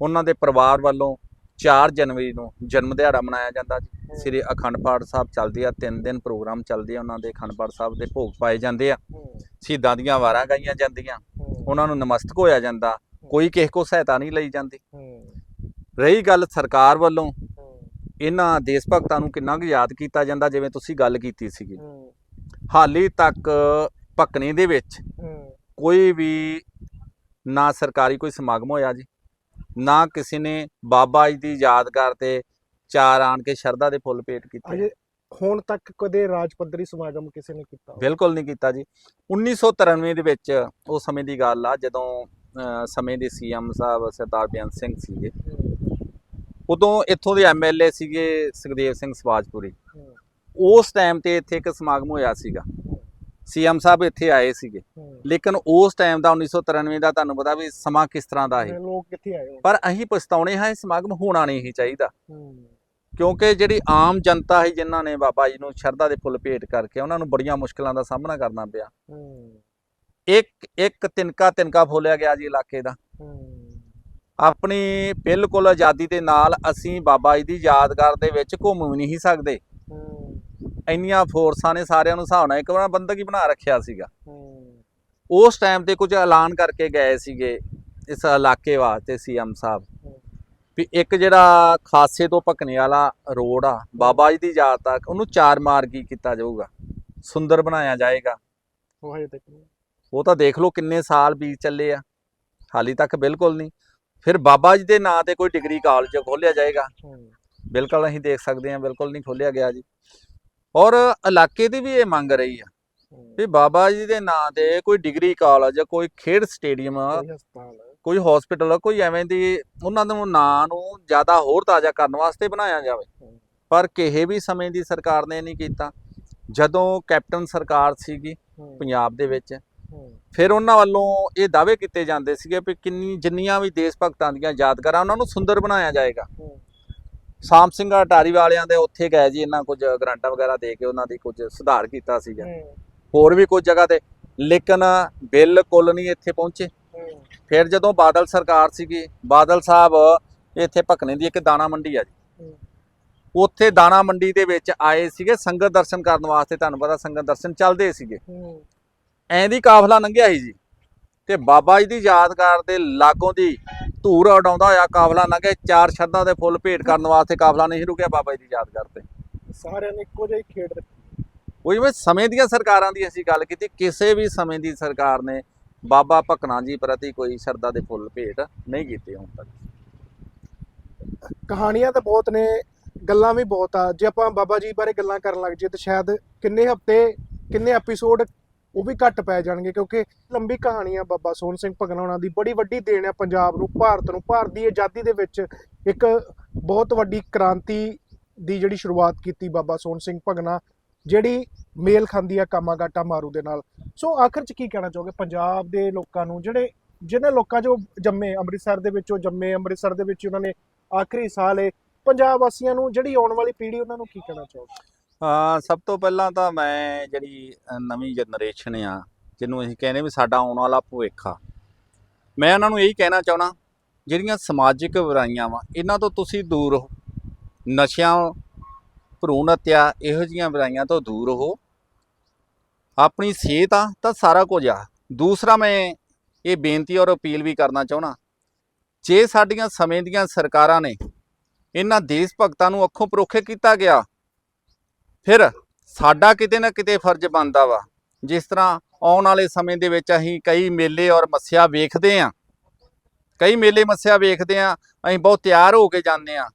ਉਹਨਾਂ ਦੇ ਪਰਿਵਾਰ ਵੱਲੋਂ 4 ਜਨਵਰੀ ਨੂੰ ਜਨਮ ਦਿਹਾੜਾ ਮਨਾਇਆ ਜਾਂਦਾ ਜੀ। ਸ੍ਰੀ ਅਖੰਡ ਪਾਠ ਸਾਹਿਬ ਚੱਲਦੇ ਆ ਤਿੰਨ ਦਿਨ ਪ੍ਰੋਗਰਾਮ ਚੱਲਦੇ ਆ ਉਹਨਾਂ ਦੇ ਅਖੰਡ ਪਾਠ ਸਾਹਿਬ ਦੇ ਭੋਗ ਪਾਏ ਜਾਂਦੇ ਆ। ਸ਼ਹੀਦਾਂ ਦੀਆਂ ਵਾਰਾਂ ਗਾਈਆਂ ਜਾਂਦੀਆਂ। ਉਹਨਾਂ ਨੂੰ ਨਮਸਤਕ ਹੋਇਆ ਜਾਂਦਾ। ਕੋਈ ਕਿਸੇ ਕੋ ਸਹਾਇਤਾ ਨਹੀਂ ਲਈ ਜਾਂਦੀ। ਰਹੀ ਗੱਲ ਸਰਕਾਰ ਵੱਲੋਂ ਇਹਨਾਂ ਦੇਸ਼ ਭਗਤਾਂ ਨੂੰ ਕਿੰਨਾ ਕੁ ਯਾਦ ਕੀਤਾ ਜਾਂਦਾ ਜਿਵੇਂ ਤੁਸੀਂ ਗੱਲ ਕੀਤੀ ਸੀਗੀ। ਹਾਲੀ ਤੱਕ ਭਕਨੀ ਦੇ ਵਿੱਚ ਕੋਈ ਵੀ ਨਾ ਸਰਕਾਰੀ ਕੋਈ ਸਮਾਗਮ ਹੋਇਆ ਜੀ। ਨਾ ਕਿਸੇ ਨੇ ਬਾਬਾ ਜੀ ਦੀ ਯਾਦਗਾਰ ਤੇ ਚਾਰ ਆਣ ਕੇ ਸ਼ਰਧਾ ਦੇ ਫੁੱਲ ਭੇਟ ਕੀਤੇ। ਅਜੇ ਹੁਣ ਤੱਕ ਕਦੇ ਰਾਜ ਪੱਧਰੀ ਸਮਾਗਮ ਕਿਸੇ ਨੇ ਕੀਤਾ? ਬਿਲਕੁਲ ਨਹੀਂ ਕੀਤਾ ਜੀ। 1993 ਦੇ ਵਿੱਚ ਉਹ ਸਮੇਂ ਦੀ ਗੱਲ ਆ ਜਦੋਂ ਸਮੇਂ ਦੇ ਸੀਐਮ ਸਾਹਿਬ ਸਰਦਾਰ ਬੇਅੰਤ ਸਿੰਘ ਸੀਗੇ। ਉਦੋਂ ਇੱਥੋਂ ਦੇ ਐਮਐਲਏ ਸੀਗੇ ਸੁਖਦੇਵ ਸਿੰਘ ਸਵਾਜਪੁਰੀ। ਉਸ ਟਾਈਮ ਤੇ ਇੱਥੇ ਇੱਕ ਸਮਾਗਮ ਹੋਇਆ ਸੀਗਾ। ਸੀਐਮ ਸਾਹਿਬ ਇੱਥੇ ਆਏ ਸੀਗੇ। ਲੇਕਿਨ ਉਸ ਟਾਈਮ ਦਾ 1993 ਦਾ ਤੁਹਾਨੂੰ ਪਤਾ ਵੀ ਸਮਾਂ ਕਿਸ ਤਰ੍ਹਾਂ ਦਾ ਹੈ ਲੋਕ ਕਿੱਥੇ ਆਏ? ਪਰ ਅਸੀਂ ਪਛਤਾਉਣੇ ਹਾਂ ਇਹ ਸਮਾਗਮ ਹੋਣਾ ਨਹੀਂ ਹੀ ਚਾਹੀਦਾ। ਕਿਉਂਕਿ ਜਿਹੜੀ ਆਮ ਜਨਤਾ ਹੈ ਜਿਨ੍ਹਾਂ ਨੇ ਬਾਬਾ ਜੀ ਨੂੰ ਸ਼ਰਧਾ ਦੇ ਫੁੱਲ ਭੇਟ ਕਰਕੇ ਉਹਨਾਂ ਨੂੰ ਬੜੀਆਂ ਮੁਸ਼ਕਲਾਂ ਦਾ ਸਾਹਮਣਾ ਕਰਨਾ ਪਿਆ। ਇੱਕ ਇੱਕ ਤਿਨਕਾ ਤਿਨਕਾ ਫੋਲਿਆ ਗਿਆ ਜੀ ਇਲਾਕੇ ਦਾ। ਆਪਣੀ ਬਿਲਕੁਲ ਆਜ਼ਾਦੀ ਦੇ ਨਾਲ ਅਸੀਂ ਬਾਬਾ ਜੀ ਦੀ ਯਾਦਗਾਰ ਦੇ ਵਿੱਚ ਘੁੰਮ ਵੀ ਨਹੀਂ ਸਕਦੇ। ਇੰਨੀਆਂ ਫੋਰਸਾਂ ਨੇ ਸਾਰਿਆਂ ਨੂੰ ਹਿਸਾਬ ਨਾਲ ਇੱਕ ਵਾਰ ਬੰਦਗੀ ਬਣਾ ਰੱਖਿਆ ਸੀਗਾ। ਉਸ ਟਾਈਮ ਤੇ ਕੁਝ ਐਲਾਨ ਕਰਕੇ ਗਏ ਸੀਗੇ ਇਸ ਇਲਾਕੇ ਵਾਸਤੇ ਸੀਐਮ ਸਾਹਿਬ। ਵੀ ਇੱਕ ਜਿਹੜਾ ਖਾਸੇ ਤੋਂ ਭਕਨੇ ਵਾਲਾ ਰੋਡ ਆ ਬਾਬਾ ਜੀ ਦੀ ਯਾਦ ਤੱਕ ਉਹਨੂੰ ਚਾਰ ਮਾਰਗੀ ਕੀਤਾ ਜਾਊਗਾ। ਸੁੰਦਰ ਬਣਾਇਆ ਜਾਏਗਾ। ਉਹ ਹਜੇ ਤੱਕ ਨਹੀਂ। ਉਹ ਤਾਂ ਦੇਖ ਲਓ ਕਿੰਨੇ ਸਾਲ ਬੀਤ ਚੱਲੇ ਆ। ਹਾਲੀ ਤੱਕ ਬਿਲਕੁਲ ਨਹੀਂ। ਫਿਰ ਬਾਬਾ ਜੀ ਦੇ ਨਾਂ ਤੇ ਕੋਈ ਡਿਗਰੀ ਕਾਲਜ ਖੋਲਿਆ ਜਾਏਗਾ। ਬਿਲਕੁਲ ਅਸੀਂ ਦੇਖ ਸਕਦੇ ਹਾਂ ਬਿਲਕੁਲ ਨਹੀਂ ਖੋਲਿਆ ਗਿਆ ਜੀ। ਔਰ ਇਲਾਕੇ ਦੀ ਵੀ ਇਹ ਮੰਗ ਰਹੀ ਆ। ਵੀ ਬਾਬਾ ਜੀ ਦੇ ਨਾਂ ਤੇ ਕੋਈ ਡਿਗਰੀ ਕਾਲਜ ਕੋਈ ਖੇਡ ਸਟੇਡੀਅਮ ਕੋਈ ਹਸਪੀਟਲ ਕੋਈ ਐਵੇਂ ਦੀ ਉਹਨਾਂ ਦੇ ਨਾਂ ਨੂੰ ਜ਼ਿਆਦਾ ਹੋਰ ਤਾਜ਼ਾ ਕਰਨ ਵਾਸਤੇ ਬਣਾਇਆ ਜਾਵੇ। ਪਰ ਕਿਸੇ ਵੀ ਸਮੇਂ ਦੀ ਸਰਕਾਰ ਨੇ ਨਹੀਂ ਕੀਤਾ। ਜਦੋਂ ਕੈਪਟਨ ਸਰਕਾਰ ਸੀਗੀ ਪੰਜਾਬ ਦੇ ਵਿੱਚ ਫਿਰ ਉਹਨਾਂ ਵੱਲੋਂ ਇਹ ਦਾਅਵੇ ਕੀਤੇ ਜਾਂਦੇ ਸੀਗੇ ਵੀ ਕਿੰਨੀ ਜਿੰਨੀਆਂ ਵੀ ਦੇਸ਼ ਭਗਤਾਂ ਦੀਆਂ ਯਾਦਗਾਰਾਂ ਉਹਨਾਂ ਨੂੰ ਸੁੰਦਰ ਬਣਾਇਆ ਜਾਏਗਾ। ਸਾਮ ਸਿੰਘ ਅਟਾਰੀ ਵਾਲਿਆਂ ਦੇ ਉੱਥੇ ਗਏ ਜੀ ਇਹਨਾਂ ਕੁਝ ਗ੍ਰਾਂਟਾਂ ਵਗੈਰਾ ਦੇ ਕੇ ਉਹਨਾਂ ਦੀ ਕੁਝ ਸੁਧਾਰ ਕੀਤਾ ਸੀਗਾ। ਹੋਰ ਵੀ ਕੁਝ ਜਗ੍ਹਾ ਤੇ ਲੇਕਿਨ ਬਿਲਕੁਲ ਨਹੀਂ ਇੱਥੇ ਪਹੁੰਚੇ। ਫਿਰ ਜਦੋਂ ਬਾਦਲ ਸਰਕਾਰ ਸੀਗੀ ਬਾਦਲ ਸਾਹਿਬ ਇੱਥੇ ਭਕਨੇ ਦੀ ਇੱਕ ਦਾਣਾ ਮੰਡੀ ਆ ਜੀ। ਉੱਥੇ ਦਾਣਾ ਮੰਡੀ ਦੇ ਵਿੱਚ ਆਏ ਸੀਗੇ ਸੰਗਤ ਦਰਸ਼ਨ ਕਰਨ ਵਾਸਤੇ ਤੁਹਾਨੂੰ ਪਤਾ ਸੰਗਤ ਦਰਸ਼ਨ ਚੱਲਦੇ ਸੀਗੇ। ਐਂ ਦੀ ਕਾਫਲਾ ਲੰਘਿਆ ਸੀ ਜੀ। ਤੇ ਬਾਬਾ ਜੀ ਦੀ ਯਾਦਗਾਰ ਦੇ ਲਾਗੋਂ ਦੀ ਧੂਰ ਉਡਾਉਂਦਾ ਹੋਇਆ ਕਾਫਲਾ ਲੰਘਿਆ ਚਾਰ ਸ਼ਰਧਾ ਦੇ ਫੁੱਲ ਭੇਟ ਕਰਨ ਵਾਸਤੇ ਕਾਫਲਾ ਨਹੀਂ ਰੁਕਿਆ ਬਾਬਾ ਜੀ ਦੀ ਯਾਦਗਾਰ ਤੇ ਸਾਰਿਆਂ ਨੇ ਇੱਕੋ ਜਿਹੀ ਖੇਡ ਰੱਖੀ। ਉਹ ਜਿਵੇਂ ਸਮੇਂ ਦੀਆਂ ਸਰਕਾਰਾਂ ਦੀ ਅਸੀਂ ਗੱਲ ਕੀਤੀ ਕਿਸੇ ਵੀ ਸਮੇਂ ਦੀ ਸਰਕਾਰ ਨੇ ਬਾਬਾ ਭਕਨਾ ਜੀ ਪ੍ਰਤੀ ਕੋਈ ਸ਼ਰਧਾ ਦੇ ਫੁੱਲ ਭੇਟ ਨਹੀਂ ਕੀਤੇ ਹੁਣ ਤੱਕ। ਕਹਾਣੀਆਂ ਤਾਂ ਬਹੁਤ ਨੇ ਗੱਲਾਂ ਵੀ ਬਹੁਤ ਆ। ਜੇ ਆਪਾਂ ਬਾਬਾ ਜੀ ਬਾਰੇ ਗੱਲਾਂ ਕਰਨ ਲੱਗ ਜੇ ਤਾਂ ਸ਼ਾਇਦ ਕਿੰਨੇ ਹਫ਼ਤੇ ਕਿੰਨੇ ਐਪੀਸੋਡ ਉਹ ਵੀ ਘੱਟ ਪੈ ਜਾਣਗੇ ਕਿਉਂਕਿ ਲੰਬੀ ਕਹਾਣੀ ਆ ਬਾਬਾ ਸੋਹਣ ਸਿੰਘ ਭਗਨਾ ਉਹਨਾਂ ਦੀ। ਬੜੀ ਵੱਡੀ ਦੇਣ ਆ ਪੰਜਾਬ ਨੂੰ, ਭਾਰਤ ਨੂੰ, ਭਾਰਤ ਦੀ ਆਜ਼ਾਦੀ ਦੇ ਵਿੱਚ ਇੱਕ ਬਹੁਤ ਵੱਡੀ ਕ੍ਰਾਂਤੀ ਦੀ ਜਿਹੜੀ ਸ਼ੁਰੂਆਤ ਕੀਤੀ ਬਾਬਾ ਸੋਹਣ ਸਿੰਘ ਭਗਨਾ ਜਿਹੜੀ ਮੇਲ ਖਾਂਦੀ ਆ ਕਾਮਾਗਾਟਾ ਮਾਰੂ ਦੇ ਨਾਲ। ਸੋ ਆਖਰ ਚ ਕੀ ਕਹਿਣਾ ਚਾਹੋਗੇ? ਪੰਜਾਬ ਦੇ ਲੋਕਾਂ ਨੂੰ, ਜਿਹੜੇ, ਜਿਹਨੇ ਲੋਕਾਂ ਜੋ ਜੰਮੇ, ਅੰਮ੍ਰਿਤਸਰ ਦੇ ਵਿੱਚੋਂ ਜੰਮੇ, ਅੰਮ੍ਰਿਤਸਰ ਦੇ ਵਿੱਚ ਉਹਨਾਂ ਨੇ ਆਖਰੀ ਸਾਲ ਏ ਪੰਜਾਬ ਵਾਸੀਆਂ ਨੂੰ, ਜਿਹੜੀ ਆਉਣ ਵਾਲੀ ਪੀੜ੍ਹੀ, ਉਹਨਾਂ ਨੂੰ ਕੀ ਕਹਿਣਾ ਚਾਹੋਗੇ? ਸਭ ਤੋਂ ਪਹਿਲਾਂ ਤਾਂ ਮੈਂ ਜਿਹੜੀ ਨਵੀਂ ਜਨਰੇਸ਼ਨ ਆ, ਜਿਹਨੂੰ ਅਸੀਂ ਕਹਿੰਦੇ ਵੀ ਸਾਡਾ ਆਉਣ ਵਾਲਾ ਭਵਿੱਖ ਆ। ਮੈਂ ਉਹਨਾਂ ਨੂੰ ਇਹੀ ਕਹਿਣਾ ਚਾਹਣਾ ਜਿਹੜੀਆਂ ਸਮਾਜਿਕ ਬੁਰਾਈਆਂ ਵਾ, ਇਹਨਾਂ ਤੋਂ ਤੁਸੀਂ ਦੂਰ ਹੋ ਨਸ਼ਿਆਂ, ਭਰੂਣ ਹੱਤਿਆ, ਇਹੋ ਜਿਹੀਆਂ ਬੁਰਾਈਆਂ ਤੋਂ ਦੂਰ ਹੋ ਆਪਣੀ ਸਿਹਤ ਆ, ਤਾਂ ਸਾਰਾ ਕੁਝ ਆ। ਦੂਸਰਾ, ਮੈਂ ਇਹ ਬੇਨਤੀ ਔਰ ਅਪੀਲ ਵੀ ਕਰਨਾ ਚਾਹਣਾ ਜੇ ਸਾਡੀਆਂ ਸਮੇਂ ਦੀਆਂ ਸਰਕਾਰਾਂ ਨੇ ਇਹਨਾਂ ਦੇਸ਼ ਭਗਤਾਂ ਨੂੰ ਅੱਖੋਂ ਪਰੋਖੇ ਕੀਤਾ ਗਿਆ ਫਿਰ ਸਾਡਾ ਕਿਤੇ ਨਾ ਕਿਤੇ ਫਰਜ਼ ਬਣਦਾ ਵਾ। ਜਿਸ ਤਰ੍ਹਾਂ ਆਉਣ ਵਾਲੇ ਸਮੇਂ ਦੇ ਵਿੱਚ ਅਸੀਂ ਕਈ ਮੇਲੇ ਔਰ ਮੱਸਿਆ ਵੇਖਦੇ ਆਂ। ਕਈ ਮੇਲੇ ਮੱਸਿਆ ਵੇਖਦੇ ਆਂ, ਅਸੀਂ ਬਹੁਤ ਤਿਆਰ ਹੋ ਕੇ ਜਾਂਦੇ ਆਂ।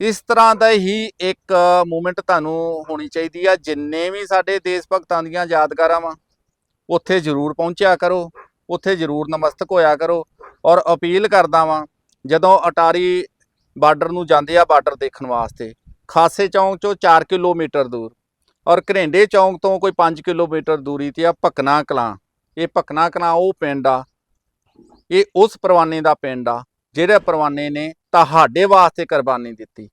ਇਸ ਤਰ੍ਹਾਂ ਦਾ ਹੀ ਇੱਕ ਮੂਮੈਂਟ ਤੁਹਾਨੂੰ ਹੋਣੀ ਚਾਹੀਦੀ ਆ, ਜਿੰਨੇ ਵੀ ਸਾਡੇ ਦੇਸ਼ ਭਗਤਾਂ ਦੀਆਂ ਯਾਦਗਾਰਾਂ ਵਾ, ਉੱਥੇ ਜ਼ਰੂਰ ਪਹੁੰਚਿਆ ਕਰੋ, ਉੱਥੇ ਜ਼ਰੂਰ ਨਮਸਤਕ ਹੋਇਆ ਕਰੋ ਔਰ ਅਪੀਲ ਕਰਦਾ ਵਾਂ, ਜਦੋਂ ਅਟਾਰੀ ਬਾਰਡਰ ਨੂੰ ਜਾਂਦੇ ਆ ਬਾਰਡਰ ਦੇਖਣ ਵਾਸਤੇ ਖਾਸੇ ਚੌਂਕ ਚੋਂ 4 ਕਿਲੋਮੀਟਰ ਦੂਰ। ਔਰ ਘਰੇਂਡੇ ਚੌਂਕ ਤੋਂ ਕੋਈ 5 ਕਿਲੋਮੀਟਰ ਦੂਰੀ ਤੇ ਆ ਭਕਨਾ ਕਲਾਂ। ਇਹ ਭਕਨਾ ਕਲਾਂ ਉਹ ਪਿੰਡ ਆ। ਇਹ ਉਸ ਪਰਵਾਨੇ ਦਾ ਪਿੰਡ ਆ, ਜਿਹੜੇ ਪਰਵਾਨੇ ਨੇ ਤੁਹਾਡੇ ਵਾਸਤੇ ਕੁਰਬਾਨੀ ਦਿੱਤੀ।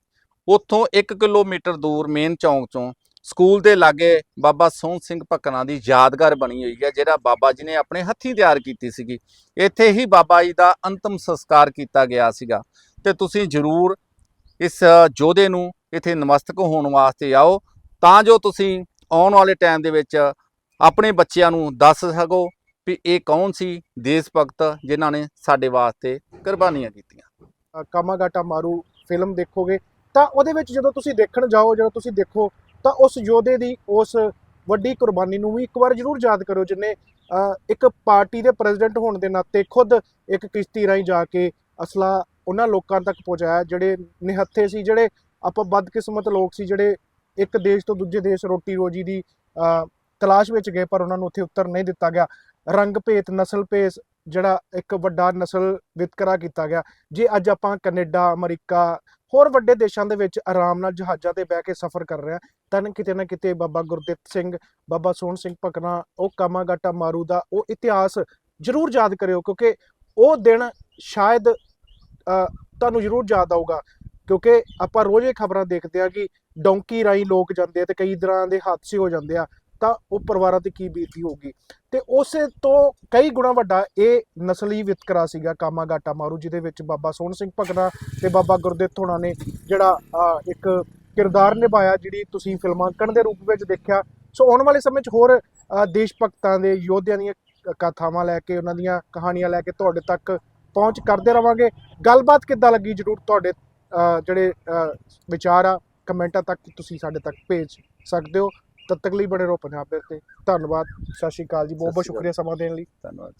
ਉੱਥੋਂ 1 ਕਿਲੋਮੀਟਰ ਦੂਰ ਮੇਨ ਚੌਂਕ ਚੋਂ ਸਕੂਲ ਦੇ ਲਾਗੇ ਬਾਬਾ ਸੋਹਣ ਸਿੰਘ ਭਕਨਾ ਦੀ ਯਾਦਗਾਰ ਬਣੀ ਹੋਈ ਹੈ, ਜਿਹੜਾ ਬਾਬਾ ਜੀ ਨੇ ਆਪਣੇ ਹੱਥੀਂ ਤਿਆਰ ਕੀਤੀ ਸੀਗੀ। ਇੱਥੇ ਹੀ ਬਾਬਾ ਜੀ ਦਾ ਅੰਤਮ ਸੰਸਕਾਰ ਕੀਤਾ ਗਿਆ ਸੀਗਾ। ਤੇ ਤੁਸੀਂ ਜ਼ਰੂਰ ਇਸ ਯੋਧੇ ਨੂੰ ਇੱਥੇ ਨਮਸਤਕ ਹੋਣ ਵਾਸਤੇ ਆਓ। ਤਾਂ ਜੋ ਤੁਸੀਂ ਆਉਣ ਵਾਲੇ ਟਾਈਮ ਦੇ ਵਿੱਚ ਆਪਣੇ ਬੱਚਿਆਂ ਨੂੰ ਦੱਸ ਸਕੋ ਵੀ ਇਹ ਕੌਣ ਸੀ ਦੇਸ਼ ਭਗਤ ਜਿਨ੍ਹਾਂ ਨੇ ਸਾਡੇ ਵਾਸਤੇ ਕੁਰਬਾਨੀਆਂ ਕੀਤੀਆਂ। ਅ, ਕਾਮਾਗਾਟਾ ਮਾਰੂ ਫਿਲਮ ਦੇਖੋਗੇ। ਤਾਂ ਉਹਦੇ ਵਿੱਚ ਜਦੋਂ ਤੁਸੀਂ ਦੇਖਣ ਜਾਓ ਜਦੋਂ ਤੁਸੀਂ ਦੇਖੋ ਤਾਂ ਉਸ ਯੋਧੇ ਦੀ ਉਸ ਵੱਡੀ ਕੁਰਬਾਨੀ ਨੂੰ ਵੀ ਇੱਕ ਵਾਰ ਜ਼ਰੂਰ ਯਾਦ ਕਰੋ ਜਿਨੇ ਇੱਕ ਪਾਰਟੀ ਦੇ ਪ੍ਰੈਜ਼ੀਡੈਂਟ ਹੋਣ ਦੇ ਨਾਤੇ ਖੁਦ ਇੱਕ ਕਿਸ਼ਤੀ ਰਾਹੀਂ ਜਾ ਕੇ ਅਸਲਾ ਉਹਨਾਂ ਲੋਕਾਂ ਤੱਕ ਪਹੁੰਚਾਇਆ ਜਿਹੜੇ ਨਿਹੱਥੇ ਸੀ ਜਿਹੜੇ ਆਪਾਂ ਬਦਕਿਸਮਤ ਲੋਕ ਸੀ ਜਿਹੜੇ ਇੱਕ ਦੇਸ਼ ਤੋਂ ਦੂਜੇ ਦੇਸ਼ ਰੋਟੀ ਰੋਜੀ ਦੀ ਅ, ਤਲਾਸ਼ ਵਿੱਚ ਗਏ ਪਰ ਉਹਨਾਂ ਨੂੰ ਉੱਥੇ ਉੱਤਰ ਨਹੀਂ ਦਿੱਤਾ ਗਿਆ। ਰੰਗ ਭੇਤ ਨਸਲ ਭੇਸ ਜਿਹੜਾ ਇੱਕ ਵੱਡਾ ਨਸਲ ਵਿਤਕਰਾ ਕੀਤਾ ਗਿਆ। ਜੇ ਅੱਜ ਆਪਾਂ ਕੈਨੇਡਾ ਅਮਰੀਕਾ ਹੋਰ ਵੱਡੇ ਦੇਸ਼ਾਂ ਦੇ ਵਿੱਚ ਆਰਾਮ ਨਾਲ ਜਹਾਜ਼ਾਂ ਤੇ ਬਹਿ ਕੇ ਸਫ਼ਰ ਕਰ ਰਹੇ ਹਾਂ ਤਾਂ ਕਿਤੇ ਨਾ ਕਿਤੇ ਬਾਬਾ ਗੁਰਦਿੱਤ ਸਿੰਘ ਬਾਬਾ ਸੋਹਣ ਸਿੰਘ ਭਕਨਾ ਉਹ ਕਾਮਾਗਾਟਾ ਮਾਰੂ ਦਾ ਉਹ ਇਤਿਹਾਸ ਜ਼ਰੂਰ ਯਾਦ ਕਰਿਓ ਕਿਉਂਕਿ ਉਹ ਦਿਨ ਸ਼ਾਇਦ ਅ, ਤੁਹਾਨੂੰ ਜ਼ਰੂਰ ਯਾਦ ਆਊਗਾ। ਕਿਉਂਕਿ ਆਪਾਂ ਰੋਜ਼ ਇਹ ਖਬਰਾਂ ਦੇਖਦੇ ਆ ਕਿ ਡੌਂਕੀ ਰਾਹੀਂ ਲੋਕ ਜਾਂਦੇ ਆ ਤੇ ਕਈ ਤਰ੍ਹਾਂ ਦੇ ਹਾਦਸੇ ਹੋ ਜਾਂਦੇ ਆ, ਤਾਂ ਉਹ ਪਰਿਵਾਰਾਂ ਤੇ ਕੀ ਬੀਤੀ ਹੋਊਗੀ। ਤੇ ਉਸੇ ਤੋਂ ਕਈ ਗੁਣਾ ਵੱਡਾ ਇਹ ਨਸਲੀ ਵਿਤਕਰਾ ਸੀਗਾ ਕਾਮਾ ਗਾਟਾ ਮਾਰੂ, ਜਿਹਦੇ ਵਿੱਚ ਬਾਬਾ ਸੋਹਣ ਸਿੰਘ ਭਗਨਾ ਤੇ ਬਾਬਾ ਗੁਰਦਿੱਤ ਹੋਣਾ ਨੇ ਜਿਹੜਾ ਇੱਕ ਕਿਰਦਾਰ ਨਿਭਾਇਆ ਜਿਹੜੀ ਤੁਸੀਂ ਫਿਲਮਾਂਕਣ ਦੇ ਰੂਪ ਵਿੱਚ ਦੇਖਿਆ। ਸੋ ਆਉਣ ਵਾਲੇ ਸਮੇਂ 'ਚ ਹੋਰ ਦੇਸ਼ ਭਗਤਾਂ ਦੇ ਯੋਧਿਆਂ ਦੀਆਂ ਕਥਾਵਾਂ ਲੈ ਕੇ, ਉਹਨਾਂ ਦੀਆਂ ਕਹਾਣੀਆਂ ਲੈ ਕੇ ਤੁਹਾਡੇ ਤੱਕ ਪਹੁੰਚ ਕਰਦੇ ਰਵਾਂਗੇ। ਗੱਲਬਾਤ ਕਿੱਦਾਂ ਲੱਗੀ ਜਰੂਰ ਤੁਹਾਡੇ ਜਿਹੜੇ ਵਿਚਾਰ ਆ ਕਮੈਂਟਾਂ ਤੱਕ ਤੁਸੀਂ ਸਾਡੇ ਤੱਕ ਭੇਜ ਸਕਦੇ ਹੋ। ਤਦ ਤੱਕ ਲਈ ਬਣੇ ਰਹੋ ਪੰਜਾਬ ਦੇ ਤੇ। ਧੰਨਵਾਦ। ਸਤਿ ਸ਼੍ਰੀ ਅਕਾਲ ਜੀ। ਬਹੁਤ ਬਹੁਤ। ਸ਼ੁਕਰੀਆ ਸਮਾਂ ਦੇਣ ਲਈ। ਧੰਨਵਾਦ